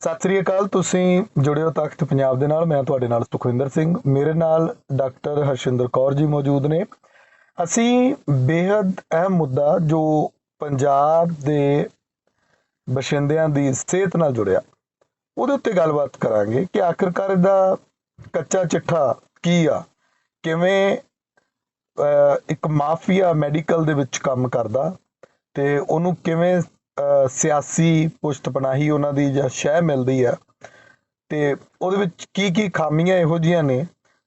ਸਤਿ ਸ੍ਰੀ ਅਕਾਲ, ਤੁਸੀਂ ਜੁੜੇ ਹੋ ਤਖਤ ਪੰਜਾਬ ਦੇ ਨਾਲ, ਮੈਂ ਤੁਹਾਡੇ ਨਾਲ ਸੁਖਵਿੰਦਰ ਸਿੰਘ। ਮੇਰੇ ਨਾਲ ਡਾਕਟਰ ਹਰਸ਼ਿੰਦਰ ਕੌਰ ਜੀ ਮੌਜੂਦ ਨੇ। ਅਸੀਂ ਬੇहद ਅਹਿਮ ਮੁੱਦਾ ਜੋ ਪੰਜਾਬ ਦੇ ਬਸ਼ਿੰਦਿਆਂ ਦੀ ਸਿਹਤ ਨਾਲ ਜੁੜਿਆ, ਉਹਦੇ ਉੱਤੇ ਗੱਲਬਾਤ ਕਰਾਂਗੇ ਕਿ ਆਖਿਰਕਾਰ ਇਹਦਾ ਕੱਚਾ ਚਿੱਠਾ ਕੀ ਆ? ਕਿਵੇਂ ਇੱਕ ਮਾਫੀਆ ਮੈਡੀਕਲ ਦੇ ਵਿੱਚ ਕੰਮ ਕਰਦਾ ਤੇ ਉਹਨੂੰ ਕਿਵੇਂ ਸਿਆਸੀ ਪੁਸ਼ਤ ਪਨਾਹੀ ਉਹਨਾਂ ਦੀ ਜਾਂ ਸ਼ਹਿ ਮਿਲਦੀ ਆ ਤੇ ਉਹਦੇ ਵਿੱਚ ਕੀ ਕੀ ਖਾਮੀਆਂ ਇਹੋ ਜੀਆਂ ਨੇ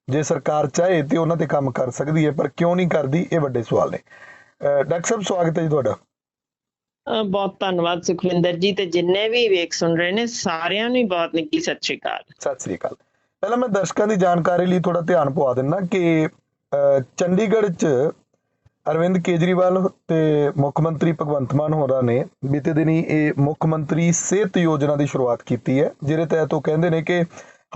ਜੇ ਸਰਕਾਰ ਚਾਹੇ ਤੇ ਉਹਨਾਂ ਤੇ ਕੰਮ ਕਰ ਸਕਦੀ ਹੈ ਪਰ ਕਿਉਂ ਨਹੀਂ ਕਰਦੀ ਇਹ ਵੱਡੇ ਸਵਾਲ ਨੇ। ਡਾਕਟਰ ਸਾਹਿਬ ਸਵਾਗਤ ਹੈ ਜੀ ਤੁਹਾਡਾ। ਬਹੁਤ ਧੰਨਵਾਦ ਸੁਖਵਿੰਦਰ ਜੀ ਤੇ ਜਿੰਨੇ ਵੀ ਵੇਖ ਸੁਣ ਰਹੇ ਨੇ ਸਾਰਿਆਂ ਨੂੰ ਹੀ ਬਹੁਤ ਨਿੱਘੀ ਸਤਿ ਸ਼੍ਰੀ ਅਕਾਲ। ਸਤਿ ਸ੍ਰੀ ਅਕਾਲ। ਪਹਿਲਾਂ ਮੈਂ ਦਰਸ਼ਕਾਂ ਦੀ ਜਾਣਕਾਰੀ ਲਈ ਥੋੜਾ ਧਿਆਨ ਪਵਾ ਦਿੰਦਾ ਕਿ ਚੰਡੀਗੜ੍ਹ 'ਚ ਅਰਵਿੰਦ ਕੇਜਰੀਵਾਲ ਤੇ ਮੁੱਖ ਮੰਤਰੀ ਭਗਵੰਤ ਮਾਨ ਹੋਰਾਂ ਨੇ ਬੀਤੇ ਦਿਨੀ ਇਹ ਮੁੱਖ ਮੰਤਰੀ ਸਿਹਤ ਯੋਜਨਾ ਦੀ ਸ਼ੁਰੂਆਤ ਕੀਤੀ ਹੈ, ਜਿਹਦੇ ਤਹਿਤ ਉਹ ਕਹਿੰਦੇ ਨੇ ਕਿ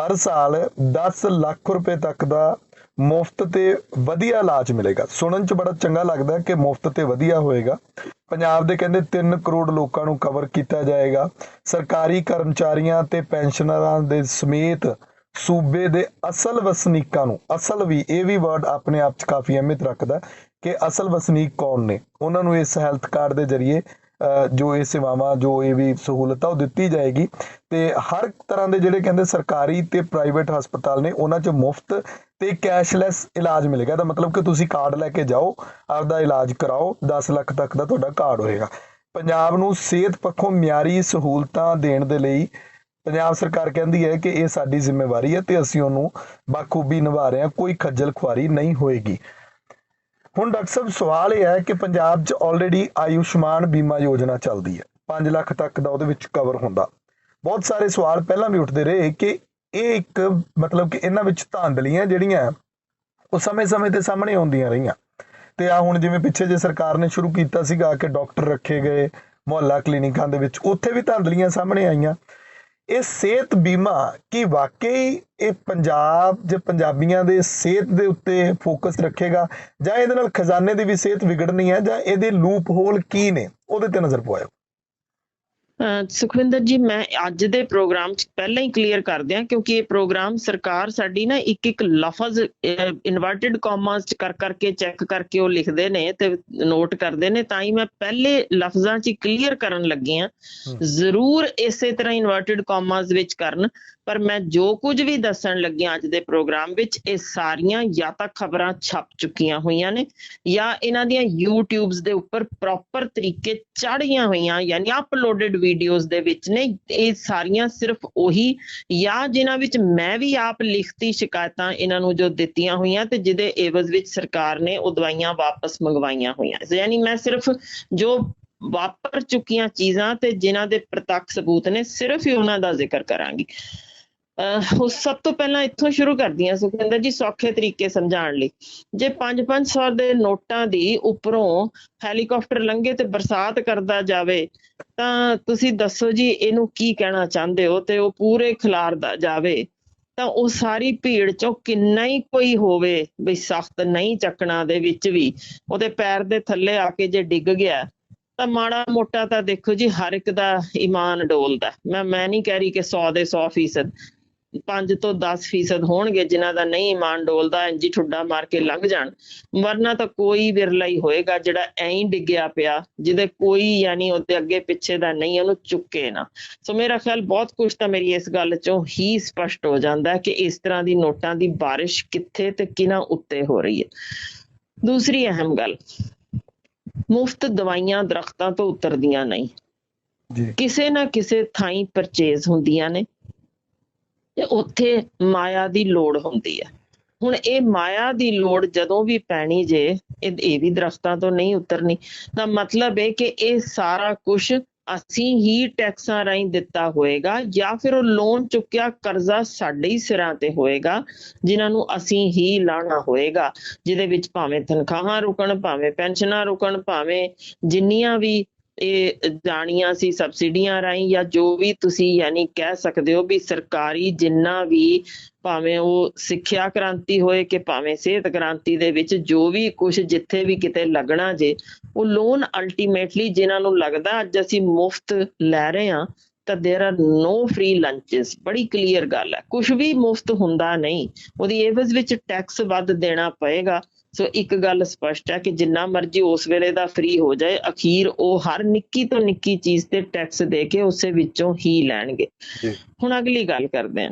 ਹਰ ਸਾਲ 10 ਲੱਖ ਰੁਪਏ ਤੱਕ ਦਾ ਮੁਫਤ ਤੇ ਵਧੀਆ ਇਲਾਜ ਮਿਲੇਗਾ। ਸੁਣਨ 'ਚ ਬੜਾ ਚੰਗਾ ਲੱਗਦਾ ਕਿ ਮੁਫਤ ਤੇ ਵਧੀਆ ਹੋਏਗਾ। ਪੰਜਾਬ ਦੇ ਕਹਿੰਦੇ 3 ਕਰੋੜ ਲੋਕਾਂ ਨੂੰ ਕਵਰ ਕੀਤਾ ਜਾਏਗਾ। ਸਰਕਾਰੀ ਕਰਮਚਾਰੀਆਂ ਤੇ ਪੈਨਸ਼ਨਰਾਂ ਦੇ ਸਮੇਤ ਸੂਬੇ ਦੇ ਅਸਲ ਵਸਨੀਕਾਂ ਨੂੰ, ਅਸਲ ਵੀ ਇਹ ਵੀ ਵਰਡ ਆਪਣੇ ਆਪ 'ਚ ਕਾਫੀ ਅਹਿਮੀਅਤ ਰੱਖਦਾ ਕਿ ਅਸਲ ਵਸਨੀਕ ਕੌਣ ਨੇ? ਉਹਨਾਂ ਨੂੰ ਇਸ ਹੈਲਥ ਕਾਰਡ ਦੇ ਜ਼ਰੀਏ ਅਹ, ਜੋ ਇਹ ਸੇਵਾਵਾਂ ਜੋ ਇਹ ਵੀ ਸਹੂਲਤ ਆ ਉਹ ਦਿੱਤੀ ਜਾਏਗੀ। ਤੇ ਹਰ ਤਰ੍ਹਾਂ ਦੇ ਜਿਹੜੇ ਕਹਿੰਦੇ ਸਰਕਾਰੀ ਤੇ ਪ੍ਰਾਈਵੇਟ ਹਸਪਤਾਲ ਨੇ ਉਹਨਾਂ 'ਚ ਮੁਫਤ ਤੇ ਕੈਸ਼ਲੈਸ ਇਲਾਜ ਮਿਲੇਗਾ। ਇਹਦਾ ਮਤਲਬ ਕਿ ਤੁਸੀਂ ਕਾਰਡ ਲੈ ਕੇ ਜਾਓ ਆਪਦਾ ਇਲਾਜ ਕਰਾਓ 10 ਲੱਖ ਤੱਕ ਦਾ ਤੁਹਾਡਾ ਕਾਰਡ ਹੋਏਗਾ। ਪੰਜਾਬ ਨੂੰ ਸਿਹਤ ਪੱਖੋਂ ਮਿਆਰੀ ਸਹੂਲਤਾਂ ਦੇਣ ਦੇ ਲਈ ਪੰਜਾਬ ਸਰਕਾਰ ਕਹਿੰਦੀ ਹੈ ਕਿ ਇਹ ਸਾਡੀ ਜ਼ਿੰਮੇਵਾਰੀ ਹੈ ਤੇ ਅਸੀਂ ਉਹਨੂੰ ਬਾਖੂਬੀ ਨਿਭਾ ਰਹੇ ਹਾਂ ਕੋਈ ਖੱਜਲ ਖੁਆਰੀ ਨਹੀਂ ਹੋਏਗੀ। ਹੁਣ ਡਾਕਟਰ ਸਾਹਿਬ, ਸਵਾਲ ਇਹ ਹੈ ਕਿ ਪੰਜਾਬ 'ਚ ਆਲਰੇਡੀ ਆਯੁਸ਼ਮਾਨ ਬੀਮਾ ਯੋਜਨਾ ਚੱਲਦੀ ਹੈ। 5 ਲੱਖ ਤੱਕ ਦਾ ਉਹਦੇ ਵਿੱਚ ਕਵਰ ਹੁੰਦਾ। ਬਹੁਤ ਸਾਰੇ ਸਵਾਲ ਪਹਿਲਾਂ ਵੀ ਉੱਠਦੇ ਰਹੇ ਕਿ ਇਹ ਇੱਕ ਮਤਲਬ ਕਿ ਇਹਨਾਂ ਵਿੱਚ ਧਾਂਦਲੀਆਂ ਜਿਹੜੀਆਂ, ਉਹ ਸਮੇਂ-ਸਮੇਂ ਤੇ ਸਾਹਮਣੇ ਆਉਂਦੀਆਂ ਰਹੀਆਂ। ਤੇ ਆ ਹੁਣ ਜਿਵੇਂ ਪਿੱਛੇ ਜੇ ਸਰਕਾਰ ਨੇ ਸ਼ੁਰੂ ਕੀਤਾ ਸੀਗਾ ਕਿ ਡਾਕਟਰ ਰੱਖੇ ਗਏ, ਮੁਹੱਲਾ ਕਲੀਨਿਕਾਂ ਦੇ ਵਿੱਚ, ਉੱਥੇ ਵੀ ਧਾਂਦਲੀਆਂ ਸਾਹਮਣੇ ਆਈਆਂ। ਇਹ ਸਿਹਤ ਬੀਮਾ ਕੀ ਵਾਕਈ ਇਹ ਪੰਜਾਬ ਜੇ ਪੰਜਾਬੀਆਂ ਦੇ ਸਿਹਤ ਦੇ ਉੱਤੇ ਫੋਕਸ ਰੱਖੇਗਾ? ਜਾਂ ਇਹਦੇ ਨਾਲ ਖਜ਼ਾਨੇ ਦੀ ਵੀ ਸਿਹਤ ਵਿਗੜਨੀ ਹੈ ਜਾਂ ਇਹਦੇ ਲੂਪ ਹੋਲ ਕੀ ਨੇ? ਉਹਦੇ ਤੇ ਨਜ਼ਰ ਪਵਾਇਓ। ਸੁਖਵਿੰਦਰ ਜੀ ਮੈਂ ਅੱਜ ਦੇ ਪ੍ਰੋਗਰਾਮ 'ਚ ਪਹਿਲਾਂ ਹੀ ਕਲੀਅਰ ਕਰ ਦਿਆਂ ਕਿਉਂਕਿ ਇਹ ਪ੍ਰੋਗਰਾਮ ਸਰਕਾਰ ਸਾਡੀ ਨਾ ਇੱਕ ਇੱਕ ਲਫ਼ਜ਼ ਇਨਵਰਟਡ ਕਾਮਾਸ 'ਚ ਕਰ ਕਰਕੇ ਚੈੱਕ ਕਰਕੇ ਉਹ ਲਿਖਦੇ ਨੇ ਤੇ ਨੋਟ ਕਰਦੇ ਨੇ ਤਾਂ ਹੀ ਮੈਂ ਪਹਿਲੇ ਲਫ਼ਜ਼ਾਂ 'ਚ ਕਲੀਅਰ ਕਰਨ ਲੱਗੀ ਆ ਜ਼ਰੂਰ ਇਸੇ ਤਰ੍ਹਾਂ ਇਨਵਰਟਡ ਕਾਮਾਸ ਵਿੱਚ ਕਰਨ ਪਰ ਮੈਂ ਜੋ ਕੁਝ ਵੀ ਦੱਸਣ ਲੱਗੀ ਅੱਜ ਦੇ ਪ੍ਰੋਗਰਾਮ ਵਿੱਚ ਇਹ ਸਾਰੀਆਂ ਜਾਂ ਤਾਂ ਖਬਰਾਂ ਛਪ ਚੁੱਕੀਆਂ ਹੋਈਆਂ ਨੇ ਜਾਂ ਇਹਨਾਂ ਦੀਆਂ YouTubes ਦੇ ਉੱਪਰ ਪ੍ਰੋਪਰ ਤਰੀਕੇ ਚਾੜੀਆਂ ਹੋਈਆਂ ਯਾਨੀ ਅਪਲੋਡਡ ਵੀਡੀਓਜ਼ ਦੇ ਵਿੱਚ ਨੇ, ਇਹ ਸਾਰੀਆਂ ਸਿਰਫ ਉਹੀ ਜਾਂ ਜਿਨ੍ਹਾਂ ਵਿੱਚ ਮੈਂ ਵੀ ਆਪ ਲਿਖਤੀ ਸ਼ਿਕਾਇਤਾਂ ਇਹਨਾਂ ਨੂੰ ਜੋ ਦਿੱਤੀਆਂ ਹੋਈਆਂ ਤੇ ਜਿਹਦੇ ਏਵਜ਼ ਵਿੱਚ ਸਰਕਾਰ ਨੇ ਉਹ ਦਵਾਈਆਂ ਵਾਪਸ ਮੰਗਵਾਈਆਂ ਹੋਈਆਂ। ਯਾਨੀ ਮੈਂ ਸਿਰਫ ਜੋ ਵਾਪਰ ਚੁੱਕੀਆਂ ਚੀਜ਼ਾਂ ਤੇ ਜਿਨ੍ਹਾਂ ਦੇ ਪ੍ਰਤੱਖ ਸਬੂਤ ਨੇ, ਸਿਰਫ ਹੀ ਉਹਨਾਂ ਦਾ ਜ਼ਿਕਰ ਕਰਾਂਗੀ। ਉਹ ਸਭ ਤੋਂ ਪਹਿਲਾਂ ਇੱਥੋਂ ਸ਼ੁਰੂ ਕਰਦੀਆਂ ਹਾਂ ਸੁਖਿੰਦਰ ਜੀ ਸੌਖੇ ਤਰੀਕੇ ਸਮਝਾਉਣ ਲਈ। ਜੇ 5-500 ਦੇ ਨੋਟਾਂ ਦੀ ਉੱਪਰੋਂ ਹੈਲੀਕਾਪਟਰ ਲੰਘੇ ਤੇ ਬਰਸਾਤ ਕਰਦਾ ਜਾਵੇ, ਤਾਂ ਤੁਸੀਂ ਦੱਸੋ ਜੀ ਇਹਨੂੰ ਕੀ ਕਹਿਣਾ ਚਾਹੁੰਦੇ ਹੋ ਤੇ ਉਹ ਪੂਰੇ ਖਿਲਾਰਦਾ ਜਾਵੇ, ਤਾਂ ਉਹ ਸਾਰੀ ਭੀੜ ਚੋਂ ਕਿੰਨਾ ਹੀ ਕੋਈ ਹੋਵੇ, ਵੀ ਸਖਤ ਨਹੀਂ ਚੱਕਣਾ ਦੇ ਵਿੱਚ ਵੀ, ਉਹਦੇ ਪੈਰ ਦੇ ਥੱਲੇ ਆ ਕੇ ਜੇ ਡਿੱਗ ਗਿਆ, ਤਾਂ ਮਾੜਾ ਮੋਟਾ ਤਾਂ ਦੇਖੋ ਜੀ ਹਰ ਇੱਕ ਦਾ ਈਮਾਨ ਡੋਲਦਾ। ਮੈਂ ਮੈਂ ਨਹੀਂ ਕਹਿ ਰਹੀ ਕਿ 100 ਦੇ 100 ਫੀਸਦ। 5 ਤੋਂ 10 ਫੀਸਦ ਹੋਣਗੇ ਜਿਨ੍ਹਾਂ ਦਾ ਨਹੀਂ ਈਮਾਨ ਡੋਲਦਾ ਇੰਜੀ ਠੁੱਡਾ ਮਾਰ ਕੇ ਲੰਘ ਜਾਣ। ਵਰਨਾ ਤਾਂ ਕੋਈ ਵਿਰਲਾ ਹੀ ਹੋਏਗਾ ਜਿਹੜਾ ਐਂ ਡਿੱਗਿਆ ਪਿਆ ਜਿਹਦੇ ਕੋਈ ਯਾਨੀ ਉਹਦੇ ਅੱਗੇ ਪਿੱਛੇ ਦਾ ਨਹੀਂ ਉਹਨੂੰ ਚੁੱਕੇ ਨਾ। ਸੋ ਮੇਰਾ ਖਿਆਲ ਬਹੁਤ ਕੁਝ ਤਾਂ ਮੇਰੀ ਇਸ ਗੱਲ ਚੋਂ ਹੀ ਸਪਸ਼ਟ ਹੋ ਜਾਂਦਾ ਕਿ ਇਸ ਤਰ੍ਹਾਂ ਦੀ ਨੋਟਾਂ ਦੀ ਬਾਰਿਸ਼ ਕਿੱਥੇ ਤੇ ਕਿਹਨਾਂ ਉੱਤੇ ਹੋ ਰਹੀ ਹੈ। ਦੂਸਰੀ ਅਹਿਮ ਗੱਲ ਮੁਫਤ ਦਵਾਈਆਂ ਦਰਖਤਾਂ ਤੋਂ ਉਤਰਦੀਆਂ ਨਹੀਂ। ਜੀ। ਕਿਸੇ ਨਾ ਕਿਸੇ ਥਾਈਂ ਪਰਚੇਜ਼ ਹੁੰਦੀਆਂ ਨੇ। ਤੇ ਉੱਥੇ ਮਾਇਆ ਦੀ ਲੋੜ ਹੁੰਦੀ ਹੈ। ਹੁਣ ਇਹ ਮਾਇਆ ਦੀ ਲੋੜ ਜਦੋਂ ਵੀ ਪੈਣੀ ਜੇ, ਇਹ ਵੀ ਦਰਖਤਾਂ ਤੋਂ ਨਹੀਂ ਉਤਰਨੀ, ਤਾਂ ਮਤਲਬ ਇਹ ਕਿ ਇਹ ਸਾਰਾ ਕੁਝ ਅਸੀਂ ਹੀ ਟੈਕਸਾਂ ਰਾਹੀਂ ਦਿੱਤਾ ਹੋਏਗਾ ਜਾਂ ਫਿਰ ਉਹ ਲੋਨ ਚੁੱਕਿਆ ਕਰਜ਼ਾ ਸਾਡੇ ਹੀ ਸਿਰਾਂ ਤੇ ਹੋਏਗਾ, ਜਿਨ੍ਹਾਂ ਨੂੰ ਅਸੀਂ ਹੀ ਲਾਣਾ ਹੋਏਗਾ। ਜਿਹਦੇ ਵਿੱਚ ਭਾਵੇਂ ਤਨਖਾਹਾਂ ਰੁਕਣ, ਭਾਵੇਂ ਪੈਨਸ਼ਨਾਂ ਰੁਕਣ, ਭਾਵੇਂ ਜਿੰਨੀਆਂ ਵੀ ਇਹ ਜਾਣੀਆਂ ਸੀ ਸਬਸਿਡੀਆਂ ਰਾਹੀਂ ਜਾਂ ਜੋ ਵੀ ਤੁਸੀਂ ਯਾਨੀ ਕਹਿ ਸਕਦੇ ਹੋ ਵੀ ਸਰਕਾਰੀ ਜਿੰਨਾ ਵੀ ਭਾਵੇਂ ਉਹ ਸਿੱਖਿਆ ਕ੍ਰਾਂਤੀ ਹੋਏ ਕਿ ਭਾਵੇਂ ਸਿਹਤ ਕ੍ਰਾਂਤੀ ਦੇ ਵਿੱਚ ਜੋ ਵੀ ਕੁਝ ਜਿੱਥੇ ਵੀ ਕਿਤੇ ਲੱਗਣਾ ਜੇ ਉਹ ਲੋਨ ਅਲਟੀਮੇਟਲੀ ਜਿਨ੍ਹਾਂ ਨੂੰ ਲੱਗਦਾ ਅੱਜ ਅਸੀਂ ਮੁਫਤ ਲੈ ਰਹੇ ਹਾਂ ਤਾਂ there are no free lunches ਬੜੀ ਕਲੀਅਰ ਗੱਲ ਹੈ ਕੁਝ ਵੀ ਮੁਫਤ ਹੁੰਦਾ ਨਹੀਂ ਉਹਦੀ ਏਵਜ਼ ਵਿੱਚ ਟੈਕਸ ਵੱਧ ਦੇਣਾ ਪਏਗਾ ਸੋ ਇੱਕ ਗੱਲ ਸਪਸ਼ਟ ਹੈ ਕਿ ਜਿੰਨਾ ਮਰਜ਼ੀ ਉਸ ਵੇਲੇ ਦਾ ਫ੍ਰੀ ਹੋ ਜਾਏ ਅਖੀਰ ਉਹ ਹਰ ਨਿੱਕੀ ਤੋਂ ਨਿੱਕੀ ਚੀਜ਼ ਤੇ ਟੈਕਸ ਦੇ ਕੇ ਉਸੇ ਵਿੱਚੋਂ ਹੀ ਲੈਣਗੇ। ਹੁਣ ਅਗਲੀ ਗੱਲ ਕਰਦੇ ਹਾਂ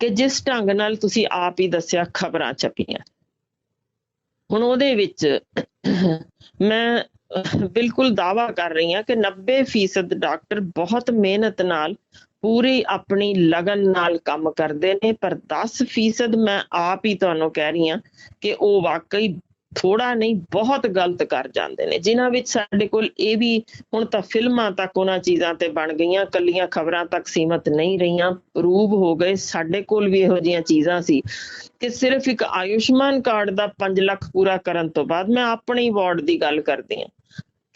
ਕਿ ਜਿਸ ਢੰਗ ਨਾਲ ਤੁਸੀਂ ਆਪ ਹੀ ਦੱਸਿਆ ਖਬਰਾਂ ਛਪੀਆਂ। ਹੁਣ ਉਹਦੇ ਵਿੱਚ ਮੈਂ ਬਿਲਕੁਲ ਦਾਵਾ ਕਰ ਰਹੀ ਹਾਂ ਕਿ 90% ਡਾਕਟਰ ਬਹੁਤ ਮਿਹਨਤ ਨਾਲ ਪੂਰੀ ਆਪਣੀ ਲਗਨ ਨਾਲ ਕੰਮ ਕਰਦੇ ਨੇ, ਪਰ 10% ਮੈਂ ਆਪ ਹੀ ਤੁਹਾਨੂੰ ਕਹਿ ਰਹੀ ਹਾਂ ਕਿ ਉਹ ਵਾਕਈ ਥੋੜਾ ਨਹੀਂ, ਬਹੁਤ ਗਲਤ ਕਰ ਜਾਂਦੇ ਨੇ। ਜਿਨ੍ਹਾਂ ਵਿੱਚ ਸਾਡੇ ਕੋਲ ਇਹ ਵੀ ਹੁਣ ਤਾਂ ਫਿਲਮਾਂ ਤੱਕ ਉਹਨਾਂ ਚੀਜ਼ਾਂ ਤੇ ਬਣ ਗਈਆਂ ਕੱਲੀਆਂ ਖਬਰਾਂ ਤੱਕ ਸੀਮਤ ਨਹੀਂ ਰਹੀਆਂ ਪ੍ਰੂਵ ਹੋ ਗਏ। ਸਾਡੇ ਕੋਲ ਵੀ ਇਹੋ ਜਿਹੀਆਂ ਚੀਜ਼ਾਂ ਸੀ ਕਿ ਸਿਰਫ ਇੱਕ ਆਯੁਸ਼ਮਾਨ ਕਾਰਡ ਦਾ 5 ਲੱਖ ਪੂਰਾ ਕਰਨ ਤੋਂ ਬਾਅਦ ਮੈਂ ਆਪਣੇ ਵਾਰਡ ਦੀ ਗੱਲ ਕਰਦੀ ਹਾਂ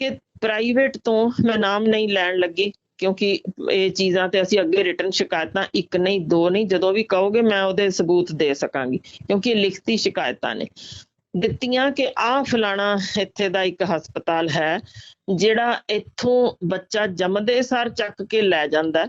ਕਿ ਪ੍ਰਾਈਵੇਟ ਤੋਂ ਮੈਂ ਨਾਮ ਨਹੀਂ ਲੈਣ ਲੱਗੀ। ਕਿਉਂਕਿ ਇਹ ਚੀਜ਼ਾਂ ਤੇ ਅਸੀਂ ਅੱਗੇ ਰਿਟਰਨ ਸ਼ਿਕਾਇਤਾਂ ਇੱਕ ਨਹੀਂ, ਦੋ ਨਹੀਂ, ਜਦੋਂ ਵੀ ਕਹੋਗੇ ਮੈਂ ਉਹਦੇ ਸਬੂਤ ਦੇ ਸਕਾਂਗੀ, ਕਿਉਂਕਿ ਇਹ ਲਿਖਤੀ ਸ਼ਿਕਾਇਤਾਂ ਨੇ। ਦਿੱਤੀਆਂ ਕਿ ਆਹ ਫਲਾਣਾ ਇੱਥੇ ਦਾ ਇੱਕ ਹਸਪਤਾਲ ਹੈ, ਜਿਹੜਾ ਇੱਥੋਂ ਬੱਚਾ ਜੰਮਦੇ ਸਾਰ ਚੱਕ ਕੇ ਲੈ ਜਾਂਦਾ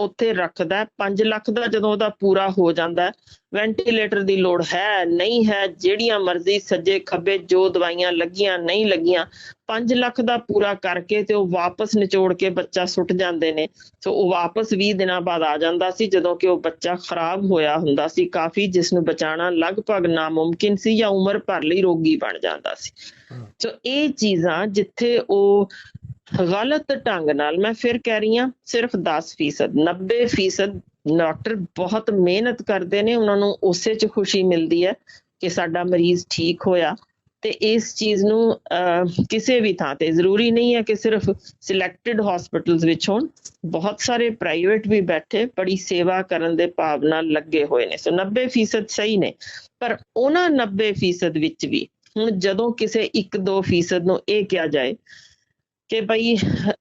ਉੱਥੇ ਰੱਖਦਾ ਹੈ। 5 ਲੱਖ ਦਾ ਜਦੋਂ ਉਹਦਾ ਪੂਰਾ ਹੋ ਜਾਂਦਾ ਹੈ, ਵੈਂਟੀਲੇਟਰ ਦੀ ਲੋੜ ਹੈ ਨਹੀਂ ਹੈ ਜਿਹੜੀਆਂ ਮਰਜ਼ੀ ਸੱਜੇ ਖੱਬੇ ਜੋ ਦਵਾਈਆਂ ਲੱਗੀਆਂ ਨਹੀਂ ਲੱਗੀਆਂ 5 ਲੱਖ ਦਾ ਪੂਰਾ ਕਰਕੇ ਤੇ ਉਹ ਵਾਪਸ ਨਿਚੋੜ ਕੇ ਬੱਚਾ ਸੁੱਟ ਜਾਂਦੇ ਨੇ। ਸੋ ਉਹ ਵਾਪਸ 20 ਦਿਨਾਂ ਬਾਅਦ ਆ ਜਾਂਦਾ ਸੀ ਜਦੋਂ ਕਿ ਉਹ ਬੱਚਾ ਖਰਾਬ ਹੋਇਆ ਹੁੰਦਾ ਸੀ ਕਾਫੀ ਜਿਸ ਨੂੰ ਬਚਾਉਣਾ ਲਗਭਗ ਨਾਮੁਮਕਿਨ ਸੀ ਜਾਂ ਉਮਰ ਭਰ ਲਈ ਰੋਗੀ ਬਣ ਜਾਂਦਾ ਸੀ। ਸੋ ਇਹ ਚੀਜ਼ਾਂ ਜਿੱਥੇ ਉਹ ਗਲਤ ਢੰਗ ਨਾਲ ਮੈਂ ਫਿਰ ਕਹਿ ਰਹੀ ਹਾਂ, ਸਿਰਫ 10% 90% ਡਾਕਟਰ ਬਹੁਤ ਮਿਹਨਤ ਕਰਦੇ ਨੇ, ਉਹਨਾਂ ਨੂੰ ਉਸੇ 'ਚ ਖੁਸ਼ੀ ਮਿਲਦੀ ਹੈ ਕਿ ਸਾਡਾ ਮਰੀਜ਼ ਠੀਕ ਹੋਇਆ ਤੇ ਇਸ ਚੀਜ਼ ਨੂੰ ਕਿਸੇ ਵੀ ਥਾਂ ਤੇ ਜ਼ਰੂਰੀ ਨਹੀਂ ਹੈ ਕਿ ਸਿਰਫ ਸਿਲੈਕਟਡ ਹਸਪੀਟਲਸ ਵਿੱਚ ਹੋਣ। ਬਹੁਤ ਸਾਰੇ ਪ੍ਰਾਈਵੇਟ ਵੀ ਬੈਠੇ, ਬੜੀ ਸੇਵਾ ਕਰਨ ਦੇ ਭਾਵ ਨਾਲ ਲੱਗੇ ਹੋਏ ਨੇ। ਸੋ 90% ਸਹੀ ਨੇ, ਪਰ ਉਹਨਾਂ 90% ਵਿੱਚ ਵੀ ਹੁਣ ਜਦੋਂ ਕਿਸੇ 1-2% ਨੂੰ ਇਹ ਕਿਹਾ ਜਾਏ ਕਿ ਭਈ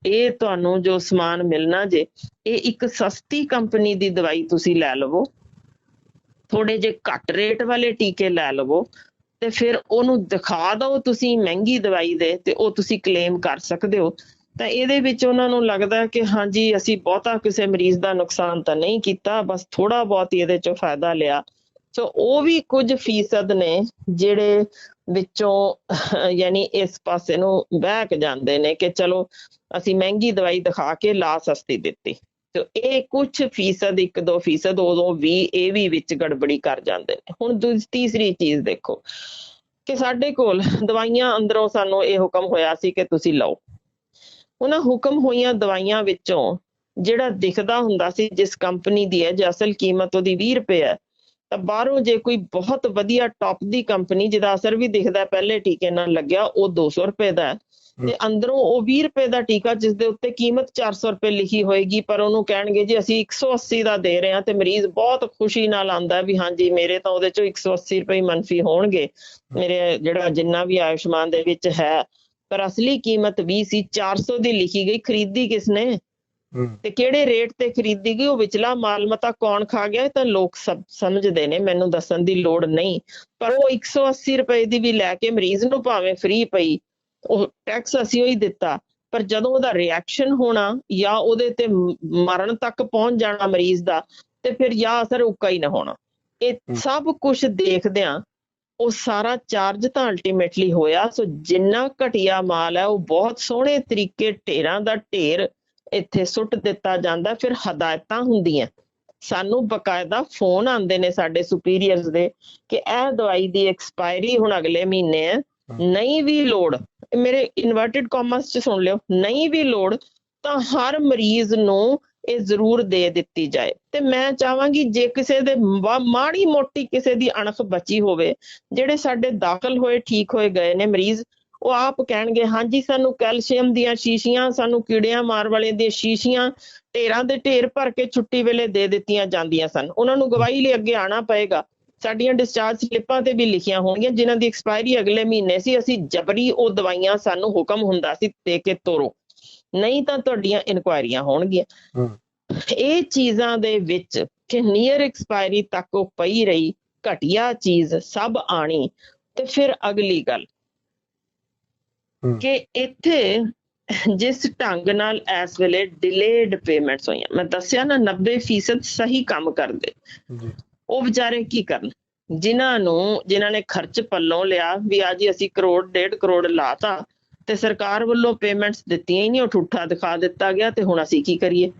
ਇਹ ਤੁਹਾਨੂੰ ਜੋ ਸਮਾਨ ਮਿਲਣਾ ਜੇ, ਇਹ ਇੱਕ ਸਸਤੀ ਕੰਪਨੀ ਦੀ ਦਵਾਈ ਤੁਸੀਂ ਲੈ ਲਵੋ। ਥੋੜੇ ਜੇ ਘੱਟ ਰੇਟ ਵਾਲੇ ਟੀਕੇ ਲੈ ਲਵੋ ਤੇ ਫਿਰ ਉਹਨੂੰ ਦਿਖਾ ਦਿਓ ਤੁਸੀਂ ਮਹਿੰਗੀ ਦਵਾਈ ਦੇ ਤੇ ਉਹ ਤੁਸੀਂ ਕਲੇਮ ਕਰ ਸਕਦੇ ਹੋ। ਤਾਂ ਇਹਦੇ ਵਿੱਚ ਉਹਨਾਂ ਨੂੰ ਲੱਗਦਾ ਕਿ ਹਾਂਜੀ, ਅਸੀਂ ਬਹੁਤਾ ਕਿਸੇ ਮਰੀਜ਼ ਦਾ ਨੁਕਸਾਨ ਤਾਂ ਨਹੀਂ ਕੀਤਾ, ਬਸ ਥੋੜਾ ਬਹੁਤ ਹੀ ਇਹਦੇ ਚੋਂ ਫਾਇਦਾ ਲਿਆ। ਸੋ ਉਹ ਵੀ ਕੁਝ ਫੀਸਦ ਨੇ ਜਿਹੜੇ ਵਿੱਚੋਂ, ਯਾਨੀ ਇਸ ਪਾਸੇ ਨੂੰ ਬਹਿ ਜਾਂਦੇ ਨੇ ਕਿ ਚਲੋ ਅਸੀਂ ਮਹਿੰਗੀ ਦਵਾਈ ਦਿਖਾ ਕੇ ਲਾ ਸਸਤੀ ਦਿੱਤੀ। ਤੇ ਇਹ ਕੁਝ ਫੀਸਦ 1-2 ਫੀਸਦ, ਉਦੋਂ ਵੀ ਇਹ ਵੀ ਵਿੱਚ ਗੜਬੜੀ ਕਰ ਜਾਂਦੇ ਨੇ। ਹੁਣ ਦੂਜੀ ਤੀਸਰੀ ਚੀਜ਼ ਦੇਖੋ ਕਿ ਸਾਡੇ ਕੋਲ ਦਵਾਈਆਂ ਅੰਦਰੋਂ ਸਾਨੂੰ ਇਹ ਹੁਕਮ ਹੋਇਆ ਸੀ ਕਿ ਤੁਸੀਂ ਲਓ। ਉਹਨਾਂ ਹੁਕਮ ਹੋਈਆਂ ਦਵਾਈਆਂ ਵਿੱਚੋਂ ਜਿਹੜਾ ਦਿਖਦਾ ਹੁੰਦਾ ਸੀ, ਜਿਸ ਕੰਪਨੀ ਦੀ ਹੈ, ਜੇ ਅਸਲ ਕੀਮਤ ਉਹਦੀ 20 ਰੁਪਏ ਹੈ ਤਾਂ ਬਾਹਰੋਂ ਜੇ ਕੋਈ ਬਹੁਤ ਵਧੀਆ ਟੌਪ ਦੀ ਕੰਪਨੀ ਜਿਹਦਾ ਅਸਰ ਵੀ ਦਿਖਦਾ ਪਹਿਲੇ ਟੀਕੇ ਨਾਲ ਲੱਗਿਆ ਉਹ 200 ਰੁਪਏ ਦਾ ਹੈ। ਤੇ ਅੰਦਰੋਂ ਉਹ 20 ਰੁਪਏ ਦਾ ਟੀਕਾ ਜਿਸ ਦੇ ਉੱਤੇ ਕੀਮਤ 400 ਰੁਪਏ ਲਿਖੀ ਹੋਏਗੀ ਪਰ ਉਹਨੂੰ ਕਹਿਣਗੇ ਜੀ ਅਸੀਂ 180 ਦਾ ਦੇ ਰਹੇ ਹਾਂ ਤੇ ਮਰੀਜ਼ ਬਹੁਤ ਖੁਸ਼ੀ ਨਾਲ ਆਂਦਾ ਵੀ ਹਾਂਜੀ ਮੇਰੇ ਤਾਂ ਉਹਦੇ ਚੋਂ 180 ਰੁਪਏ ਮਨਫੀ ਹੋਣਗੇ। ਮੇਰੇ ਜਿਹੜਾ ਜਿੰਨਾ ਵੀ ਆਯੁਸ਼ਮਾਨ ਦੇ ਵਿੱਚ ਹੈ ਪਰ ਅਸਲੀ ਕੀਮਤ 20 ਸੀ 400 ਦੀ ਲਿਖੀ ਗਈ ਖਰੀਦੀ ਕਿਸਨੇ ਤੇ ਕਿਹੜੇ ਰੇਟ ਤੇ ਖਰੀਦੀ ਗਈ ਉਹ ਵਿਚਲਾ ਮਾਲ ਮਤਾ ਕੌਣ ਖਾ ਗਿਆ ਇਹ ਤਾਂ ਲੋਕ ਸਭ ਸਮਝਦੇ ਨੇ ਮੈਨੂੰ ਦੱਸਣ ਦੀ ਲੋੜ ਨਹੀਂ। ਪਰ ਉਹ 180 ਰੁਪਏ ਦੀ ਵੀ ਲੈ ਕੇ ਮਰੀਜ਼ ਨੂੰ ਭਾਵੇਂ ਫ੍ਰੀ ਪਈ ਉਹ ਟੈਕਸ ਅਸੀਂ ਉਹੀ ਦਿੱਤਾ। ਪਰ ਜਦੋਂ ਉਹਦਾ ਰਿਐਕਸ਼ਨ ਹੋਣਾ ਜਾਂ ਉਹਦੇ ਤੇ ਮਰਨ ਤੱਕ ਪਹੁੰਚ ਜਾਣਾ ਮਰੀਜ਼ ਦਾ ਤੇ ਫਿਰ ਜਾਂ ਅਸਰ ਉੱਕਾ ਹੀ ਨਾ ਹੋਣਾ। ਇਹ। ਸਭ ਕੁਝ ਦੇਖਦਿਆਂ ਉਹ ਸਾਰਾ ਚਾਰਜ ਤਾਂ ਅਲਟੀਮੇਟਲੀ ਹੋਇਆ ਸੋ ਜਿੰਨਾ ਘਟੀਆ ਮਾਲ ਹੈ ਉਹ ਬਹੁਤ ਸੋਹਣੇ ਤਰੀਕੇ ਢੇਰਾਂ ਦਾ ਢੇਰ ਇੱਥੇ ਸੁੱਟ ਦਿੱਤਾ ਜਾਂਦਾ ਫਿਰ ਹਦਾਇਤਾਂ ਹੁੰਦੀਆਂ। ਸਾਨੂੰ ਬਕਾਇਦਾ ਫੋਨ ਆਉਂਦੇ ਨੇ ਸਾਡੇ ਸੁਪੀਰੀਅਰਸ ਦੇ ਕਿ ਇਹ ਦਵਾਈ ਦੀ ਐਕਸਪਾਇਰੀ ਹੁਣ ਅਗਲੇ ਮਹੀਨੇ ਹੈ ਨਹੀਂ ਵੀ ਲੋੜ। ਮੇਰੇ ਇਨਵਰਟਡ ਕਾਮਰਸ ਚ ਸੁਣ ਲਿਓ ਨਹੀਂ ਵੀ ਲੋੜ ਤਾਂ ਹਰ ਮਰੀਜ਼ ਨੂੰ ਇਹ ਜ਼ਰੂਰ ਦੇ ਦਿੱਤੀ ਜਾਏ। ਤੇ ਮੈਂ ਚਾਹਾਂਗੀ ਜੇ ਕਿਸੇ ਦੇ ਮਾੜੀ ਮੋਟੀ ਕਿਸੇ ਦੀ ਅਣਖ ਬਚੀ ਹੋਵੇ ਜਿਹੜੇ ਸਾਡੇ ਦਾਖਲ ਹੋਏ ਠੀਕ ਹੋਏ ਗਏ ਨੇ ਮਰੀਜ਼ ਉਹ ਆਪ ਕਹਿਣਗੇ ਹਾਂਜੀ ਸਾਨੂੰ ਕੈਲਸ਼ੀਅਮ ਦੀਆਂ ਸ਼ੀਸ਼ੀਆਂ ਸਾਨੂੰ ਕੀੜਿਆਂ ਮਾਰ ਵਾਲੇ ਦੀਆਂ ਸ਼ੀਸ਼ੀਆਂ ਢੇਰਾਂ ਦੇ ਢੇਰ ਭਰ ਕੇ ਛੁੱਟੀ ਵੇਲੇ ਦੇ ਦਿੱਤੀਆਂ ਜਾਂਦੀਆਂ ਸਨ। ਉਹਨਾਂ ਨੂੰ ਗਵਾਹੀ ਲਈ ਅੱਗੇ ਆਣਾ ਪਏਗਾ। ਸਾਡੀਆਂ ਡਿਸਚਾਰਜ ਸਲਿੱਪਾਂ ਤੇ ਵੀ ਲਿਖੀਆਂ ਹੋਣਗੀਆਂ ਜਿਨ੍ਹਾਂ ਦੀ ਐਕਸਪਾਇਰੀ ਅਗਲੇ ਮਹੀਨੇ ਸੀ। ਅਸੀਂ ਜਬਰੀ ਉਹ ਦਵਾਈਆਂ ਸਾਨੂੰ ਹੁਕਮ ਹੁੰਦਾ ਸੀ ਦੇ ਕੇ ਤੋਰੋ। ਨਹੀਂ ਤਾਂ ਤੁਹਾਡੀਆਂ ਇਨਕੁਆਇਰੀਆਂ ਹੋਣਗੀਆਂ। ਇਹ ਚੀਜ਼ਾਂ ਦੇ ਵਿੱਚ ਕਿ ਨੀਅਰ ਐਕਸਪਾਇਰੀ ਤੱਕ ਉਹ ਪਈ ਰਹੀ ਘਟੀਆ ਚੀਜ਼ ਸਭ ਆਣੀ ਤੇ ਫਿਰ ਅਗਲੀ ਗੱਲ। ਕਿ ਇੱਥੇ ਜਿਸ ਢੰਗ ਨਾਲ ਇਸ ਵੇਲੇ ਡਿਲੇਡ ਪੇਮੈਂਟਸ ਹੋਈਆਂ ਮੈਂ ਦੱਸਿਆ ਨਾ 90% ਸਹੀ ਕੰਮ ਕਰਦੇ। ਜੀ। ਉਹ ਵਿਚਾਰੇ ਕੀ ਕਰਨ? ਜਿਨ੍ਹਾਂ ਨੂੰ ਜਿਨ੍ਹਾਂ ਨੇ ਖਰਚ ਪੱਲੋਂ ਲਿਆ ਵੀ ਆ ਜੀ ਅਸੀਂ ਕਰੋੜ ਡੇਢ ਕਰੋੜ ਲਾਤਾ ਤੇ ਸਰਕਾਰ ਵੱਲੋਂ ਪੇਮੈਂਟਸ ਦਿੱਤੀਆਂ ਹੀ ਨਹੀਂ ਉਹ ਠੁੱਠਾ ਦਿਖਾ ਦਿੱਤਾ ਗਿਆ ਤੇ ਹੁਣ ਅਸੀਂ ਕੀ ਕਰੀਏ?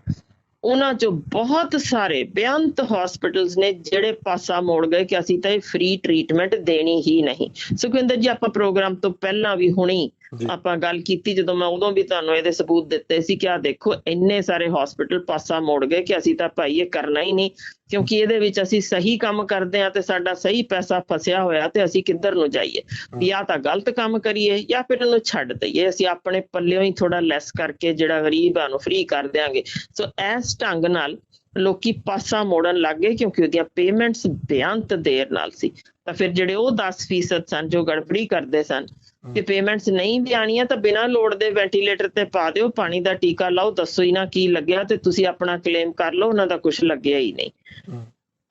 ਉਹਨਾਂ ਚੋਂ ਬਹੁਤ ਸਾਰੇ ਬੇਅੰਤ ਹਸਪੀਟਲਸ ਨੇ ਜਿਹੜੇ ਪਾਸਾ ਮੋੜ ਗਏ ਕਿ ਅਸੀਂ ਤਾਂ ਇਹ ਫ੍ਰੀ ਟ੍ਰੀਟਮੈਂਟ ਦੇਣੀ ਹੀ ਨਹੀਂ। ਸੁਖਵਿੰਦਰ ਜੀ ਆਪਾਂ ਪ੍ਰੋਗਰਾਮ ਤੋਂ ਪਹਿਲਾਂ ਵੀ ਹੁਣੀ ਆਪਾਂ ਗੱਲ ਕੀਤੀ ਜਦੋਂ ਮੈਂ ਉਦੋਂ ਵੀ ਤੁਹਾਨੂੰ ਇਹਦੇ ਸਬੂਤ ਦਿੱਤੇ ਸੀ ਕਿ ਆ ਦੇਖੋ, ਇੰਨੇ ਸਾਰੇ ਹਸਪੀਟਲ ਪਾਸਾ ਮੋੜ ਗਏ ਕਿ ਅਸੀਂ ਤਾਂ ਭਾਈ ਇਹ ਕਰਨਾ ਹੀ ਨਹੀਂ, ਕਿਉਂਕਿ ਇਹਦੇ ਵਿੱਚ ਅਸੀਂ ਸਹੀ ਕੰਮ ਕਰਦੇ ਆ ਤੇ ਸਾਡਾ ਸਹੀ ਪੈਸਾ ਫਸਿਆ ਹੋਇਆ ਤੇ ਅਸੀਂ ਕਿੱਧਰ ਨੂੰ ਜਾਈਏ? ਜਾਂ ਤਾਂ ਗਲਤ ਕੰਮ ਕਰੀਏ ਜਾਂ ਫਿਰ ਇਹਨੂੰ ਛੱਡ ਦਈਏ? ਅਸੀਂ ਆਪਣੇ ਪੱਲਿਓਂ ਹੀ ਥੋੜਾ ਲੈਸ ਕਰਕੇ ਜਿਹੜਾ ਗਰੀਬ ਆ ਨੂੰ ਫ੍ਰੀ ਕਰ ਦਿਆਂਗੇ। ਸੋ ਇਸ ਢੰਗ ਨਾਲ ਲੋਕੀ ਪਾਸਾ ਮੋੜਨ ਲੱਗ ਗਏ ਕਿਉਂਕਿ ਉਹਦੀਆਂ ਪੇਮੈਂਟਸ ਬੇਅੰਤ ਦੇਰ ਨਾਲ ਸੀ। ਤਾਂ ਫਿਰ ਜਿਹੜੇ ਉਹ 10% ਸਨ ਜੋ ਗੜਬੜੀ ਕਰਦੇ ਸਨ ਕਿ ਪੇਮੈਂਟਸ ਨਹੀਂ ਵੀ ਆਣੀਆਂ ਤਾਂ ਬਿਨਾਂ ਲੋੜ ਦੇ ਵੈਂਟੀਲੇਟਰ ਤੇ ਪਾ ਦਿਓ ਪਾਣੀ ਦਾ ਟੀਕਾ ਲਾਓ ਦੱਸੋ ਹੀ ਨਾ ਕੀ ਲੱਗਿਆ ਤੇ ਤੁਸੀਂ ਆਪਣਾ ਕਲੇਮ ਕਰ ਲਓ ਉਹਨਾਂ ਦਾ ਕੁਝ ਲੱਗਿਆ ਹੀ ਨਹੀਂ।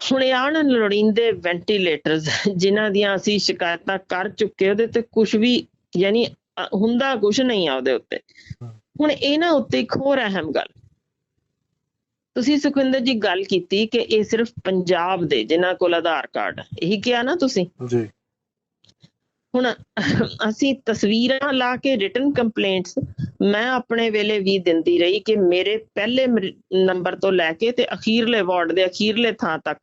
ਹੁਣ ਇਹ ਆਣ ਲੋੜੀਂਦੇ ਵੈਂਟੀਲੇਟਰਸ ਜਿਨ੍ਹਾਂ ਦੀਆਂ ਅਸੀਂ ਸ਼ਿਕਾਇਤਾਂ ਕਰ ਚੁੱਕੇ ਉਹਦੇ ਤੇ ਕੁਝ ਵੀ ਯਾਨੀ ਹੁੰਦਾ ਕੁਝ ਨਹੀਂ ਆ ਉਹਦੇ ਉੱਤੇ। ਹੁਣ ਇਹਨਾਂ ਉੱਤੇ ਇੱਕ ਹੋਰ ਅਹਿਮ ਗੱਲ ਤੁਸੀਂ ਸੁਖਵਿੰਦਰ ਜੀ ਗੱਲ ਕੀਤੀ ਕਿ ਇਹ ਸਿਰਫ ਪੰਜਾਬ ਦੇ ਜਿਨ੍ਹਾਂ ਕੋਲ ਆਧਾਰ ਕਾਰਡ ਹੈ ਇਹੀ ਕਿਹਾ ਨਾ ਤੁਸੀਂ? ਜੀ। ਹੁਣ ਅਸੀਂ ਤਸਵੀਰਾਂ ਲਾ ਕੇ ਰਿਟਨ ਕੰਪਲੇਂਟਸ ਮੈਂ ਆਪਣੇ ਵੇਲੇ ਵੀ ਦਿੰਦੀ ਰਹੀ ਕਿ ਮੇਰੇ ਪਹਿਲੇ ਨੰਬਰ ਤੋਂ ਲੈ ਕੇ ਤੇ ਅਖੀਰਲੇ ਵਾਰਡ ਦੇ ਅਖੀਰਲੇ ਥਾਂ ਤੱਕ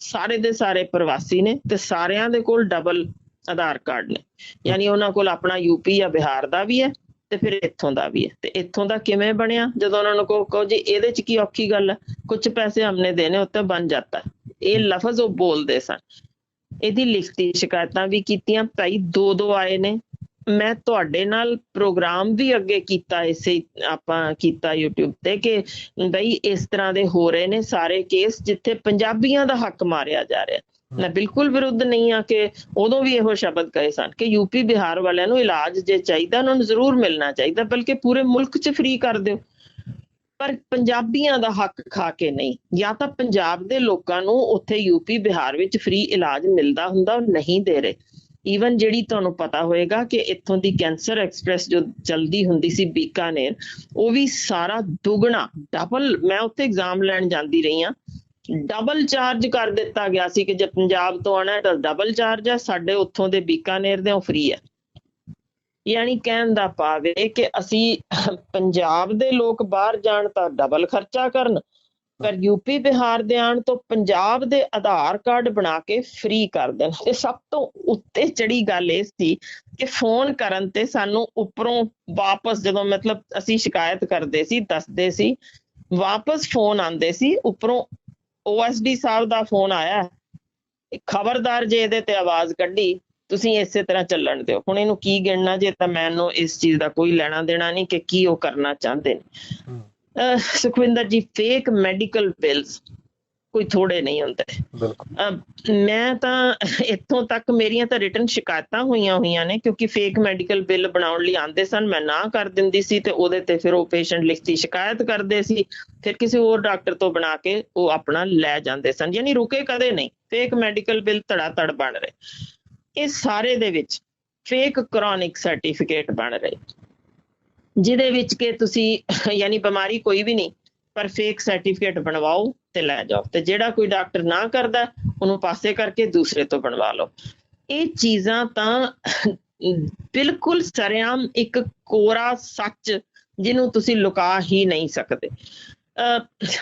ਸਾਰੇ ਦੇ ਸਾਰੇ ਪ੍ਰਵਾਸੀ ਨੇ ਤੇ ਸਾਰਿਆਂ ਦੇ ਕੋਲ ਡਬਲ ਆਧਾਰ ਕਾਰਡ ਨੇ। ਯਾਨੀ ਉਹਨਾਂ ਕੋਲ ਆਪਣਾ ਯੂਪੀ ਜਾਂ ਬਿਹਾਰ ਦਾ ਵੀ ਹੈ ਤੇ ਫਿਰ ਇੱਥੋਂ ਦਾ ਵੀ ਹੈ। ਤੇ ਇੱਥੋਂ ਦਾ ਕਿਵੇਂ ਬਣਿਆ? ਜਦੋਂ ਉਹਨਾਂ ਨੂੰ ਕਹੋ ਕਹੋ ਜੀ, ਇਹਦੇ ਚ ਕੀ ਔਖੀ ਗੱਲ ਹੈ? ਕੁਝ ਪੈਸੇ ਹਮਨੇ ਦੇਣੇ ਉੱਤੇ ਬਣ ਜਾਂਦਾ। ਇਹ ਲਫ਼ਜ਼ ਉਹ ਬੋਲਦੇ ਸਨ। ਇਹਦੀ ਲਿਖਤੀ ਸ਼ਿਕਾਇਤਾਂ ਵੀ ਕੀਤੀਆਂ। ਭਾਈ ਦੋ ਦੋ ਆਏ ਨੇ। ਮੈਂ ਤੁਹਾਡੇ ਨਾਲ ਪ੍ਰੋਗਰਾਮ ਵੀ ਅੱਗੇ ਕੀਤਾ, ਇਸੇ ਆਪਾਂ ਕੀਤਾ YouTube ਤੇ ਕਿ ਬਈ ਇਸ ਤਰ੍ਹਾਂ ਦੇ ਹੋ ਰਹੇ ਨੇ ਸਾਰੇ ਕੇਸ ਜਿੱਥੇ ਪੰਜਾਬੀਆਂ ਦਾ ਹੱਕ ਮਾਰਿਆ ਜਾ ਰਿਹਾ। ਮੈਂ ਬਿਲਕੁਲ ਵਿਰੁੱਧ ਨਹੀਂ ਆ ਕਿ ਉਦੋਂ ਵੀ ਇਹੋ ਸ਼ਬਦ ਕਹੇ ਸਨ ਕਿ ਯੂਪੀ ਬਿਹਾਰ ਵਾਲਿਆਂ ਨੂੰ ਇਲਾਜ ਜੇ ਚਾਹੀਦਾ, ਉਹਨਾਂ ਨੂੰ ਜ਼ਰੂਰ ਮਿਲਣਾ ਚਾਹੀਦਾ, ਬਲਕਿ ਪੂਰੇ ਮੁਲਕ 'ਚ ਫ੍ਰੀ ਕਰ ਦਿਓ। ਪਰ ਪੰਜਾਬੀਆਂ ਦਾ ਹੱਕ ਖਾ ਕੇ ਨਹੀਂ। ਜਾਂ ਤਾਂ ਪੰਜਾਬ ਦੇ ਲੋਕਾਂ ਨੂੰ ਉੱਥੇ ਯੂਪੀ ਬਿਹਾਰ ਵਿੱਚ ਫ੍ਰੀ ਇਲਾਜ ਮਿਲਦਾ ਹੁੰਦਾ, ਉਹ ਨਹੀਂ ਦੇ ਰਹੇ। ਈਵਨ ਜਿਹੜੀ ਤੁਹਾਨੂੰ ਪਤਾ ਹੋਏਗਾ ਕਿ ਇੱਥੋਂ ਦੀ ਕੈਂਸਰ ਐਕਸਪ੍ਰੈਸ ਜੋ ਚਲਦੀ ਹੁੰਦੀ ਸੀ ਬੀਕਾਨੇਰ, ਉਹ ਵੀ ਸਾਰਾ ਦੁਗਣਾ ਡਬਲ ਮੈਂ ਉੱਥੇ ਐਗਜ਼ਾਮ ਲੈਣ ਜਾਂਦੀ ਰਹੀ ਆ ਡਬਲ ਚਾਰਜ ਕਰ ਦਿੱਤਾ ਗਿਆ ਸੀ ਕਿ ਜੇ ਪੰਜਾਬ ਤੋਂ ਆਣਾ ਤਾਂ ਡਬਲ ਚਾਰਜ ਹੈ, ਸਾਡੇ ਉੱਥੋਂ ਦੇ ਬੀਕਾਨੇਰ ਦੇ ਉਹ ਫ੍ਰੀ ਹੈ। ਯਾਨੀ ਕਹਿਣ ਦਾ ਭਾਵ ਕਿ ਅਸੀਂ ਪੰਜਾਬ ਦੇ ਲੋਕ ਬਾਹਰ ਜਾਣ ਤਾਂ ਡਬਲ ਖਰਚਾ ਕਰਨ, ਪਰ ਯੂਪੀ ਬਿਹਾਰ ਦੇ ਆਣ ਤੋਂ ਪੰਜਾਬ ਦੇ ਆਧਾਰ ਕਾਰਡ ਬਣਾ ਕੇ ਫ੍ਰੀ ਕਰ ਦੇਣ। ਤੇ ਸਭ ਤੋਂ ਉੱਤੇ ਚੜੀ ਗੱਲ ਇਹ ਸੀ ਕਿ ਫੋਨ ਕਰਨ ਤੇ ਸਾਨੂੰ ਉੱਪਰੋਂ ਵਾਪਸ ਜਦੋਂ ਮਤਲਬ ਅਸੀਂ ਸ਼ਿਕਾਇਤ ਕਰਦੇ ਸੀ, ਦੱਸਦੇ ਸੀ, ਵਾਪਸ ਫੋਨ ਆਉਂਦੇ ਸੀ, ਉੱਪਰੋਂ ਓਐਸਡੀ ਸਾਹਿਬ ਦਾ ਫੋਨ ਆਇਆ। ਖਬਰਦਾਰ ਜੇ ਇਹਦੇ ਤੇ ਆਵਾਜ਼ ਕੱਢੀ ਤੁਸੀਂ ਇਸੇ ਤਰ੍ਹਾਂ ਚੱਲਣ ਦਿਓ। ਹੁਣ ਇਹਨੂੰ ਕੀ ਗਿਣਨਾ ਜੇ ਤਾਂ ਮੈਨੂੰ ਇਸ ਚੀਜ਼ ਦਾ ਕੋਈ ਲੈਣਾ ਦੇਣਾ ਨਹੀਂ ਕਿ ਕੀ ਉਹ ਕਰਨਾ ਚਾਹੁੰਦੇ ਨੇ। ਸੁਖਵਿੰਦਰ ਜੀ ਫੇਕ ਮੈਡੀਕਲ ਬਿਲਸ ਕੋਈ ਥੋੜੇ ਨਹੀਂ ਹੁੰਦੇ। ਮੈਂ ਤਾਂ ਇੱਥੋਂ ਤੱਕ ਮੇਰੀਆਂ ਤਾਂ ਰਿਟਨ ਸ਼ਿਕਾਇਤਾਂ ਹੋਈਆਂ ਹੋਈਆਂ ਨੇ ਕਿਉਂਕਿ ਫੇਕ ਮੈਡੀਕਲ ਬਿੱਲ ਬਣਾਉਣ ਲਈ ਆਂਦੇ ਸਨ ਮੈਂ ਨਾ ਕਰ ਦਿੰਦੀ ਸੀ ਤੇ ਉਹਦੇ ਤੇ ਫਿਰ ਉਹ ਪੇਸ਼ੈਂਟ ਲਿਖਤੀ ਸ਼ਿਕਾਇਤ ਕਰਦੇ ਸੀ। ਫਿਰ ਕਿਸੇ ਹੋਰ ਡਾਕਟਰ ਤੋਂ ਬਣਾ ਕੇ ਉਹ ਆਪਣਾ ਲੈ ਜਾਂਦੇ ਸਨ ਯਾਨੀ ਰੁਕੇ ਕਦੇ ਨਹੀਂ। ਫੇਕ ਮੈਡੀਕਲ ਬਿੱਲ ਧੜਾ ਧੜ ਬਣ ਰਹੇ। ਇਹ ਸਾਰੇ ਦੇ ਵਿੱਚ ਫੇਕ ਕ੍ਰੋਨਿਕ ਸਰਟੀਫਿਕੇਟ ਬਣ ਰਹੇ। ਜਿਹਦੇ ਵਿੱਚ ਕਿ ਤੁਸੀਂ ਯਾਨੀ ਬਿਮਾਰੀ ਕੋਈ ਵੀ ਨਹੀਂ ਪਰ ਫੇਕ ਸਰਟੀਫਿਕੇਟ ਬਣਵਾਓ ਤੇ ਲੈ ਜਾਓ। ਤੇ ਜਿਹੜਾ ਕੋਈ ਡਾਕਟਰ ਨਾ ਕਰਦਾ, ਉਹਨੂੰ ਪਾਸੇ ਕਰਕੇ ਦੂਸਰੇ ਤੋਂ ਬਣਵਾ ਲਓ। ਇਹ ਚੀਜ਼ਾਂ ਤਾਂ ਬਿਲਕੁਲ ਸਰੇਆਮ ਇੱਕ ਕੋਰਾ ਸੱਚ ਜਿਹਨੂੰ ਤੁਸੀਂ ਲੁਕਾ ਹੀ ਨਹੀਂ ਸਕਦੇ।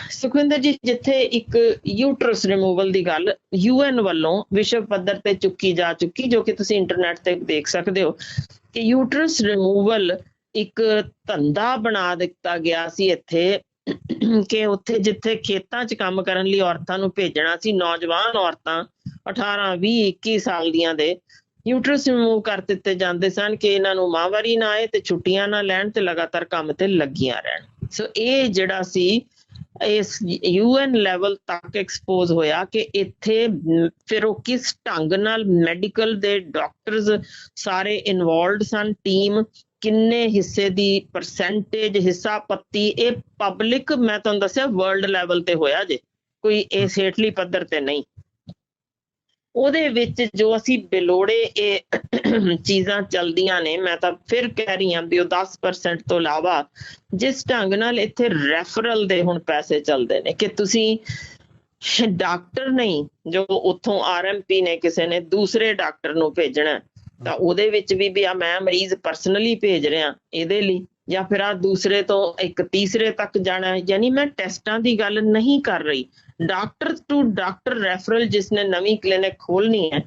ਸੁਖਵਿੰਦਰ ਜੀ, ਜਿੱਥੇ ਇੱਕ ਯੂਟਰਸ ਰਿਮੂਵਲ ਦੀ ਗੱਲ ਯੂਐਨ ਵੱਲੋਂ ਵਿਸ਼ਵ ਪੱਧਰ ਤੇ ਚੁੱਕੀ ਜਾ ਚੁੱਕੀ, ਜੋ ਕਿ ਤੁਸੀਂ ਇੰਟਰਨੈਟ ਤੇ ਦੇਖ ਸਕਦੇ ਹੋ, ਕਿ ਯੂਟਰਸ ਰਿਮੂਵਲ ਇੱਕ ਧੰਦਾ ਬਣਾ ਦਿੱਤਾ ਗਿਆ ਸੀ ਇੱਥੇ। ਕਿ ਉੱਥੇ ਜਿੱਥੇ ਖੇਤਾਂ 'ਚ ਕੰਮ ਕਰਨ ਲਈ ਔਰਤਾਂ ਨੂੰ ਭੇਜਣਾ ਸੀ, ਨੌਜਵਾਨ ਔਰਤਾਂ 18 20 21 ਸਾਲ ਦੀਆਂ ਦੇ ਯੂਟਰਸ ਰਿਮੂਵ ਕਰ ਦਿੱਤੇ ਜਾਂਦੇ ਸਨ ਕਿ ਇਹਨਾਂ ਨੂੰ ਮਾਹਵਾਰੀ ਨਾ ਆਏ ਤੇ ਛੁੱਟੀਆਂ ਨਾ ਲੈਣ ਤੇ ਲਗਾਤਾਰ ਕੰਮ ਤੇ ਲੱਗੀਆਂ ਰਹਿਣ। ਸੋ ਇਹ ਜਿਹੜਾ ਸੀ, ਇਸ ਯੂਐਨ ਲੈਵਲ ਤੱਕ ਐਕਸਪੋਜ਼ ਹੋਇਆ ਕਿ ਇੱਥੇ ਫਿਰ ਉਹ ਕਿਸ ਢੰਗ ਨਾਲ ਮੈਡੀਕਲ ਦੇ ਡਾਕਟਰਸ ਸਾਰੇ ਇਨਵੋਲਡ ਸਨ ਟੀਮ ਕਿੰਨੇ ਹਿੱਸੇ ਦੀ ਪਰਸੈਂਟੇਜ ਹਿੱਸਾ ਪੱਤੀ ਇਹ ਪਬਲਿਕ ਮੈਂ ਤੁਹਾਨੂੰ ਦੱਸਿਆ ਵਰਲਡ ਲੈਵਲ ਤੇ ਹੋਇਆ ਜੇ ਕੋਈ ਇਹ ਹੇਠਲੀ ਪੱਧਰ ਤੇ ਨਹੀਂ। ਉਹਦੇ ਵਿੱਚ ਜੋ ਅਸੀਂ ਬੇਲੋੜੇ ਇਹ ਚੀਜ਼ਾਂ ਚਲਦੀਆਂ ਨੇ ਮੈਂ ਤਾਂ ਫਿਰ ਕਹਿ ਰਹੀ ਹਾਂ ਵੀ ਉਹ 10% ਤੋਂ ਇਲਾਵਾ ਜਿਸ ਢੰਗ ਨਾਲ ਇੱਥੇ ਰੈਫਰਲ ਦੇ ਹੁਣ ਪੈਸੇ ਚੱਲਦੇ ਨੇ ਕਿ ਤੁਸੀਂ ਡਾਕਟਰ ਨਹੀਂ ਜੋ ਉੱਥੋਂ ਆਰਐਮਪੀ ਨੇ ਕਿਸੇ ਨੇ ਦੂਸਰੇ ਡਾਕਟਰ ਨੂੰ ਭੇਜਣਾ ਤਾਂ ਉਹਦੇ ਵਿੱਚ ਵੀ ਵੀ ਆ ਮੈਂ ਮਰੀਜ਼ ਪਰਸਨਲੀ ਭੇਜ ਰਿਹਾ ਇਹਦੇ ਲਈ ਜਾਂ ਫਿਰ ਆ ਦੂਸਰੇ ਤੋਂ ਇੱਕ ਤੀਸਰੇ ਤੱਕ ਜਾਣਾ ਹੈ। ਯਾਨੀ ਮੈਂ ਟੈਸਟਾਂ ਦੀ ਗੱਲ ਨਹੀਂ ਕਰ ਰਹੀ। ਡਾਕਟਰ ਟੂ ਡਾਕਟਰ ਰੈਫਰਲ ਜਿਸਨੇ ਨਵੀਂ ਕਲੀਨਿਕ ਖੋਲਣੀ ਹੈ,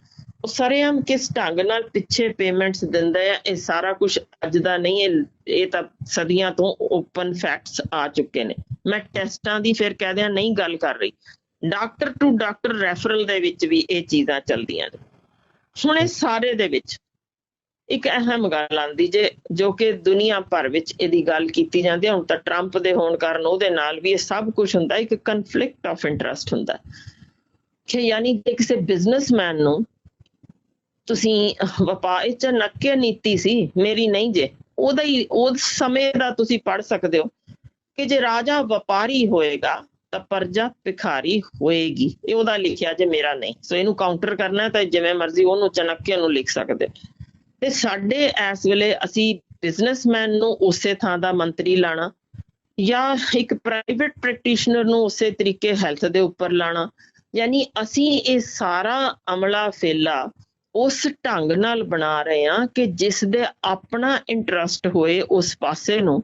ਉਹ ਸਰੇਆਮ ਕਿਸ ਢੰਗ ਨਾਲ ਪਿੱਛੇ ਪੇਮੈਂਟਸ ਦਿੰਦਾ ਹੈ, ਇਹ ਸਾਰਾ ਕੁਝ ਅੱਜ ਦਾ ਨਹੀਂ, ਇਹ ਇਹ ਤਾਂ ਸਦੀਆਂ ਤੋਂ ਓਪਨ ਫੈਕਟਸ ਆ ਚੁੱਕੇ ਨੇ। ਮੈਂ ਟੈਸਟਾਂ ਦੀ ਫਿਰ ਕਹਦਿਆਂ ਨਹੀਂ ਗੱਲ ਕਰ ਰਹੀ। ਡਾਕਟਰ ਟੂ ਡਾਕਟਰ ਰੈਫਰਲ ਦੇ ਵਿੱਚ ਵੀ ਇਹ ਚੀਜ਼ਾਂ ਚੱਲਦੀਆਂ ਨੇ। ਹੁਣ ਇਹ ਸਾਰੇ ਦੇ ਵਿੱਚ ਇੱਕ ਅਹਿਮ ਗੱਲ ਆਂਦੀ ਜੇ, ਜੋ ਕਿ ਦੁਨੀਆ ਭਰ ਵਿੱਚ ਇਹਦੀ ਗੱਲ ਕੀਤੀ ਜਾਂਦੀ ਹੈ, ਹੁਣ ਤਾਂ ਟਰੰਪ ਦੇ ਹੋਣ ਕਾਰਨ ਉਹਦੇ ਨਾਲ ਵੀ ਇਹ ਸਭ ਕੁਝ ਹੁੰਦਾ, ਇੱਕ ਕਨਫਲਿਕਟ ਆਫ ਇੰਟਰਸਟ ਹੁੰਦਾ। ਕਿ ਯਾਨੀ ਕਿ ਕਿਸੇ ਬਿਜ਼ਨਸਮੈਨ ਨੂੰ ਤੁਸੀਂ ਵਪਾਰ, ਇਹ ਚ ਨੱਕੇ ਨੀਤੀ ਸੀ, ਮੇਰੀ ਨਹੀਂ ਜੇ, ਉਹਦਾ ਹੀ, ਉਸ ਸਮੇਂ ਦਾ ਤੁਸੀਂ ਪੜ ਸਕਦੇ ਹੋ ਕਿ ਜੇ ਰਾਜਾ ਵਪਾਰੀ ਹੋਏਗਾ ਤਾਂ ਪਰਜਾ ਭਿਖਾਰੀ ਹੋਏਗੀ। ਇਹ ਉਹਦਾ ਲਿਖਿਆ ਜੇ ਮੇਰਾ ਨਹੀਂ। ਸੋ ਇਹਨੂੰ ਕਾਊਂਟਰ ਕਰਨਾ ਤਾਂ ਜਿਵੇਂ ਮਰਜ਼ੀ ਉਹਨੂੰ ਚਨੱਕੇ ਨੂੰ ਲਿਖ ਸਕਦੇ। ਤੇ ਸਾਡੇ ਇਸ ਵੇਲੇ ਅਸੀਂ ਬਿਜ਼ਨਸਮੈਨ ਨੂੰ ਉਸੇ ਥਾਂ ਦਾ ਮੰਤਰੀ ਲਾਣਾ ਜਾਂ ਇੱਕ ਪ੍ਰਾਈਵੇਟ ਪ੍ਰੈਕਟੀਸ਼ਨਰ ਨੂੰ ਉਸੇ ਤਰੀਕੇ ਹੈਲਥ ਦੇ ਉੱਪਰ ਲਾਣਾ। ਯਾਨੀ ਅਸੀਂ ਇਹ ਸਾਰਾ ਅਮਲਾ ਫੇਲਾ ਉਸ ਢੰਗ ਨਾਲ ਬਣਾ ਰਹੇ ਹਾਂ ਕਿ ਜਿਸ ਦੇ ਆਪਣਾ ਇੰਟਰਸਟ ਹੋਏ ਉਸ ਪਾਸੇ ਨੂੰ।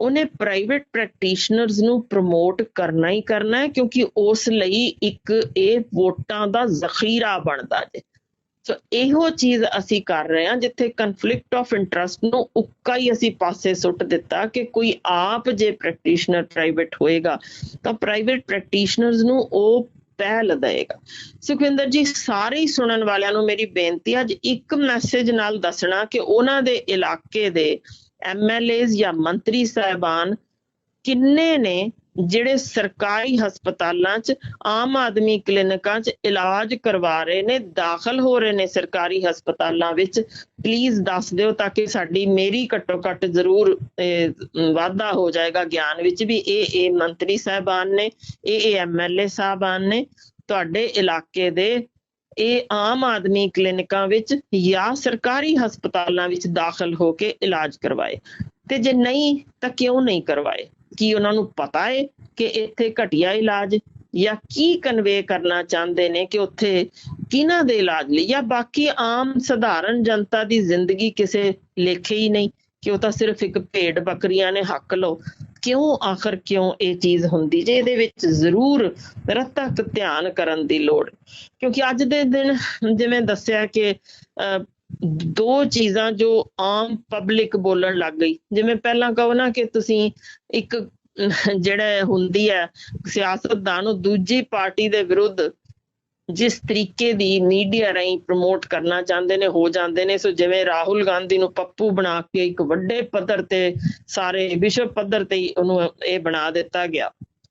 ਉਹਨੇ ਪ੍ਰਾਈਵੇਟ ਪ੍ਰੈਕਟੀਸ਼ਨਰਸ ਨੂੰ ਪ੍ਰਮੋਟ ਕਰਨਾ ਹੀ ਕਰਨਾ ਹੈ, ਕਿਉਂਕਿ ਉਸ ਲਈ ਇੱਕ ਇਹ ਵੋਟਾਂ ਦਾ ਜ਼ਖੀਰਾ ਬਣਦਾ ਜੇ। ਸੋ ਇਹੋ ਚੀਜ਼ ਅਸੀਂ ਕਰ ਰਹੇ ਹਾਂ, ਜਿੱਥੇ ਕਨਫਲਿਕਟ ਆਫ ਇੰਟਰਸਟ ਨੂੰ ਉੱਕਾ ਹੀ ਅਸੀਂ ਪਾਸੇ ਸੁੱਟ ਦਿੱਤਾ ਕਿ ਕੋਈ ਆਪ ਜੇ ਪ੍ਰੈਕਟੀਸ਼ਨਰ ਪ੍ਰਾਈਵੇਟ ਹੋਏਗਾ, ਤਾਂ ਪ੍ਰਾਈਵੇਟ ਪ੍ਰੈਕਟੀਸ਼ਨਰਸ ਨੂੰ ਉਹ ਪਹਿਲ ਦੇਗਾ ਸੁਖਵਿੰਦਰ ਜੀ, ਸਾਰੇ ਹੀ ਸੁਣਨ ਵਾਲਿਆਂ ਨੂੰ ਮੇਰੀ ਬੇਨਤੀ ਹੈ, ਅੱਜ ਇੱਕ ਮੈਸੇਜ ਨਾਲ ਦੱਸਣਾ ਕਿ ਉਹਨਾਂ ਦੇ ਇਲਾਕੇ ਦੇ ਐਮਐਲਏਜ਼ ਜਾਂ ਮੰਤਰੀ ਸਾਹਿਬਾਨ ਕਿੰਨੇ ਨੇ ਜਿਹੜੇ ਸਰਕਾਰੀ ਹਸਪਤਾਲਾਂ 'ਚ ਆਮ ਆਦਮੀ ਕਲੀਨਿਕਾਂ 'ਚ ਇਲਾਜ ਕਰਵਾ ਰਹੇ ਨੇ, ਦਾਖਲ ਹੋ ਰਹੇ ਨੇ ਸਰਕਾਰੀ ਹਸਪਤਾਲਾਂ ਵਿੱਚ? ਪਲੀਜ਼ ਦੱਸ ਦਿਓ ਤਾਂ ਕਿ ਸਾਡੀ ਮੇਰੀ ਘੱਟੋ ਘੱਟ ਜ਼ਰੂਰ ਵਾਧਾ ਹੋ ਜਾਏਗਾ ਗਿਆਨ ਵਿੱਚ ਵੀ। ਇਹ ਇਹ ਮੰਤਰੀ ਸਾਹਿਬਾਨ ਨੇ, ਇਹ ਇਹ ਐਮਐਲਏ ਸਾਹਿਬਾਨ ਨੇ ਤੁਹਾਡੇ ਇਲਾਕੇ ਦੇ ਇਹ ਆਮ ਆਦਮੀ ਕਲੀਨਿਕਾਂ ਵਿੱਚ ਜਾਂ ਸਰਕਾਰੀ ਹਸਪਤਾਲਾਂ ਵਿੱਚ ਦਾਖਲ ਹੋ ਕੇ ਇਲਾਜ ਕਰਵਾਏ। ਤੇ ਜੇ ਨਹੀਂ, ਤਾਂ ਕਿਉਂ ਨਹੀਂ ਕਰਵਾਏ? ਕੀ ਉਹਨਾਂ ਨੂੰ ਪਤਾ ਹੈ ਕਿ ਇੱਥੇ ਘਟੀਆ ਇਲਾਜ ਜਾਂ ਕੀ ਕਨਵੇ ਕਰਨਾ ਚਾਹੁੰਦੇ ਨੇ ਕਿ ਉੱਥੇ ਕਿਹਨਾਂ ਦੇ ਇਲਾਜ ਲਈ? ਜਾਂ ਬਾਕੀ ਆਮ ਸਧਾਰਨ ਜਨਤਾ ਦੀ ਜ਼ਿੰਦਗੀ ਕਿਸੇ ਲੇਖੇ ਹੀ ਨਹੀਂ ਕਿ ਉਹ ਤਾਂ ਸਿਰਫ ਇੱਕ ਭੇਡ ਬੱਕਰੀਆਂ ਨੇ ਹੱਕ ਲਓ। ਕਿਉਂ ਆਖਰ ਕਿਉਂ ਇਹ ਚੀਜ਼ ਹੁੰਦੀ ਜੇ ਇਹਦੇ ਵਿੱਚ ਜ਼ਰੂਰ ਰਤਕ ਧਿਆਨ ਕਰਨ ਦੀ ਲੋੜ? ਕਿਉਂਕਿ ਅੱਜ ਦੇ ਦਿਨ ਜਿਵੇਂ ਦੱਸਿਆ ਕਿ ਅਹ, ਦੋ ਚੀਜ਼ਾਂ ਜੋ ਆਮ ਪਬਲਿਕ ਬੋਲਣ ਲੱਗ ਗਈ। ਜਿਵੇਂ ਪਹਿਲਾਂ ਕਹੋ ਨਾ ਕਿ ਤੁਸੀਂ ਇੱਕ ਜਿਹੜਾ ਹੁੰਦੀ ਹੈ ਸਿਆਸਤਦਾਨ ਉਹ ਦੂਜੀ ਪਾਰਟੀ ਦੇ ਵਿਰੁੱਧ ਜਿਸ ਤਰੀਕੇ ਦੀ ਮੀਡੀਆ ਰਾਹੀਂ ਪ੍ਰਮੋਟ ਕਰਨਾ ਚਾਹੁੰਦੇ ਨੇ, ਹੋ ਜਾਂਦੇ ਨੇ। ਸੋ ਜਿਵੇਂ ਰਾਹੁਲ ਗਾਂਧੀ ਨੂੰ ਪੱਪੂ ਬਣਾ ਕੇ ਇੱਕ ਵੱਡੇ ਪੱਧਰ ਤੇ, ਸਾਰੇ ਵਿਸ਼ਵ ਪੱਧਰ ਤੇ ਉਹਨੂੰ ਇਹ ਬਣਾ ਦਿੱਤਾ ਗਿਆ।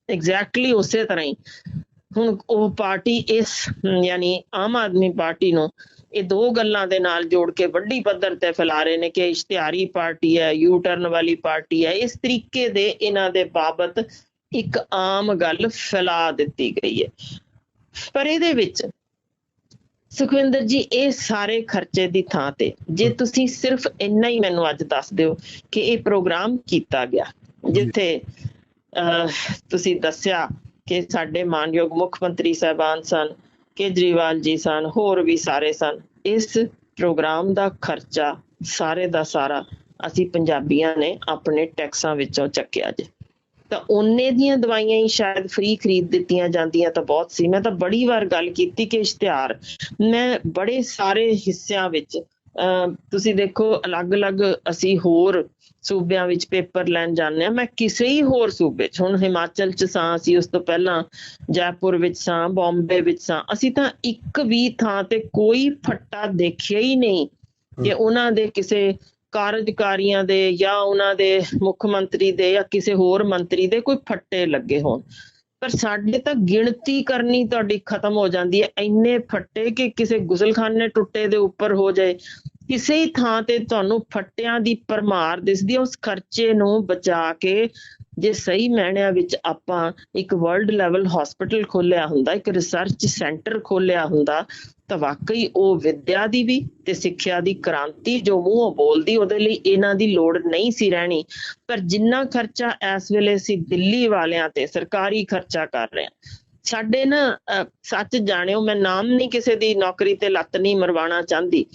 ਐਗਜ਼ੈਕਟਲੀ ਉਸੇ ਤਰ੍ਹਾਂ ਹੀ। ਹੁਣ ਉਹ ਪਾਰਟੀ ਇਸ, ਯਾਨੀ ਆਮ ਆਦਮੀ ਪਾਰਟੀ ਨੂੰ ਇਹ ਦੋ ਗੱਲਾਂ ਦੇ ਨਾਲ ਜੋੜ ਕੇ ਵੱਡੀ ਪੱਧਰ ਤੇ ਫੈਲਾ ਰਹੇ ਨੇ ਕਿ ਇਸ਼ਤਿਹਾਰੀ ਪਾਰਟੀ ਹੈ ਯੂ ਟਰਨ ਵਾਲੀ ਪਾਰਟੀ ਹੈ। ਇਸ ਤਰੀਕੇ ਦੇ ਇਹਨਾਂ ਦੇ ਬਾਬਤ ਇੱਕ ਆਮ ਗੱਲ ਫੈਲਾ ਦਿੱਤੀ ਗਈ ਹੈ। ਪਰ ਇਹਦੇ ਵਿੱਚ ਸੁਖਵਿੰਦਰ ਜੀ ਇਹ ਸਾਰੇ ਖਰਚੇ ਦੀ ਥਾਂ ਤੇ। ਜੇ ਤੁਸੀਂ ਸਿਰਫ ਇੰਨਾ ਹੀ ਮੈਨੂੰ ਅੱਜ ਦੱਸ ਦਿਓ ਕਿ ਇਹ ਪ੍ਰੋਗਰਾਮ ਕੀਤਾ ਗਿਆ ਜਿੱਥੇ ਤੁਸੀਂ ਦੱਸਿਆ ਕਿ ਸਾਡੇ ਮਾਨਯੋਗ ਮੁੱਖ ਮੰਤਰੀ ਸਾਹਿਬਾਨ ਸਨ ਕੇਜਰੀਵਾਲ ਜੀ ਸਨ ਹੋਰ ਵੀ ਸਾਰੇ ਸਨ। ਇਸ ਪ੍ਰੋਗਰਾਮ ਦਾ ਖਰਚਾ ਸਾਰੇ ਦਾ ਸਾਰਾ ਅਸੀਂ ਪੰਜਾਬੀਆਂ ਨੇ ਆਪਣੇ ਟੈਕਸਾਂ ਵਿੱਚੋਂ ਚੱਕਿਆ ਜੇ। ਤਾਂ ਉਹਨੇ ਦੀਆਂ ਦਵਾਈਆਂ ਹੀ ਸ਼ਾਇਦ ਫ੍ਰੀ ਖਰੀਦ ਦਿੱਤੀਆਂ ਜਾਂਦੀਆਂ ਤਾਂ ਬਹੁਤ ਸੀ। ਮੈਂ ਤਾਂ ਬੜੀ ਵਾਰ ਗੱਲ ਕੀਤੀ ਕਿ ਇਸ਼ਤਿਹਾਰ। ਮੈਂ ਬੜੇ ਸਾਰੇ ਹਿੱਸਿਆਂ ਵਿੱਚ ਤੁਸੀਂ ਦੇਖੋ ਅਲੱਗ-ਅਲੱਗ ਅਸੀਂ ਹੋਰ ਸੂਬਿਆਂ ਵਿੱਚ ਪੇਪਰ ਲੈਣ ਜਾਂਦੇ ਆ ਮੈਂ ਕਿਸੇ ਹੀ ਹੋਰ ਸੂਬੇ 'ਚ ਹੁਣ ਹਿਮਾਚਲ 'ਚ ਸਾਂ ਅਸੀਂ ਉਸ ਤੋਂ ਪਹਿਲਾਂ ਜੈਪੁਰ ਵਿੱਚ ਸਾਂ ਬੰਬੇ ਵਿੱਚ ਸਾਂ। ਅਸੀਂ ਤਾਂ ਇੱਕ ਵੀ ਥਾਂ ਤੇ ਕੋਈ ਫੱਟਾ ਦੇਖਿਆ ਹੀ ਨਹੀਂ ਕਿ ਉਹਨਾਂ ਦੇ ਕਿਸੇ ਕਾਰਜਕਾਰੀਆਂ ਦੇ ਜਾਂ ਉਹਨਾਂ ਦੇ ਮੁੱਖ ਮੰਤਰੀ ਦੇ ਜਾਂ ਕਿਸੇ ਹੋਰ ਮੰਤਰੀ ਦੇ ਕੋਈ ਫੱਟੇ ਲੱਗੇ ਹੋਣ। ਪਰ ਸਾਡੇ ਤਾਂ ਗਿਣਤੀ ਕਰਨੀ ਤੁਹਾਡੀ ਖਤਮ ਹੋ ਜਾਂਦੀ ਹੈ। ਇੰਨੇ ਫੱਟੇ ਕਿ ਕਿਸੇ ਗੁਸਲਖਾਨੇ ਟੁੱਟੇ ਦੇ ਉੱਪਰ ਹੋ ਜਾਏ। ਕਿਸੇ ਥਾਂ ਤੇ ਤੁਹਾਨੂੰ ਫੱਟਿਆਂ ਦੀ ਪਰਮਾਰ ਦਿਸਦੀ ਹੈ। ਉਸ ਖਰਚੇ ਨੂੰ ਬਚਾ ਕੇ ਜੇ ਸਹੀ ਮਾਇਨਿਆਂ ਵਿੱਚ ਆਪਾਂ ਇੱਕ ਵਰਲਡ ਲੈਵਲ ਹਸਪੀਟਲ ਖੋਲਿਆ ਹੁੰਦਾ, ਇੱਕ ਰਿਸਰਚ ਸੈਂਟਰ ਖੋਲਿਆ ਹੁੰਦਾ ਤਾਂ ਵਾਕਈ ਉਹ ਵਿਦਿਆ ਦੀ ਵੀ ਤੇ ਸਿੱਖਿਆ ਦੀ ਕ੍ਰਾਂਤੀ ਜੋ ਮੂੰਹੋਂ ਬੋਲਦੀ ਉਹਦੇ ਲਈ ਇਹਨਾਂ ਦੀ ਲੋੜ ਨਹੀਂ ਸੀ ਰਹਿਣੀ। ਪਰ ਜਿੰਨਾ ਖਰਚਾ ਇਸ ਵੇਲੇ ਅਸੀਂ ਦਿੱਲੀ ਵਾਲਿਆਂ ਤੇ ਸਰਕਾਰੀ ਖਰਚਾ ਕਰ ਰਹੇ ਹਾਂ। ਸਾਡੇ ਨਾ ਸੱਚ ਜਾਣਿਓ ਮੈਂ ਨਾਮ ਨਹੀਂ ਕਿਸੇ ਦੀ ਨੌਕਰੀ ਤੇ ਲੱਤ ਨਹੀਂ ਮਰਵਾਉਣਾ ਚਾਹੁੰਦੀ।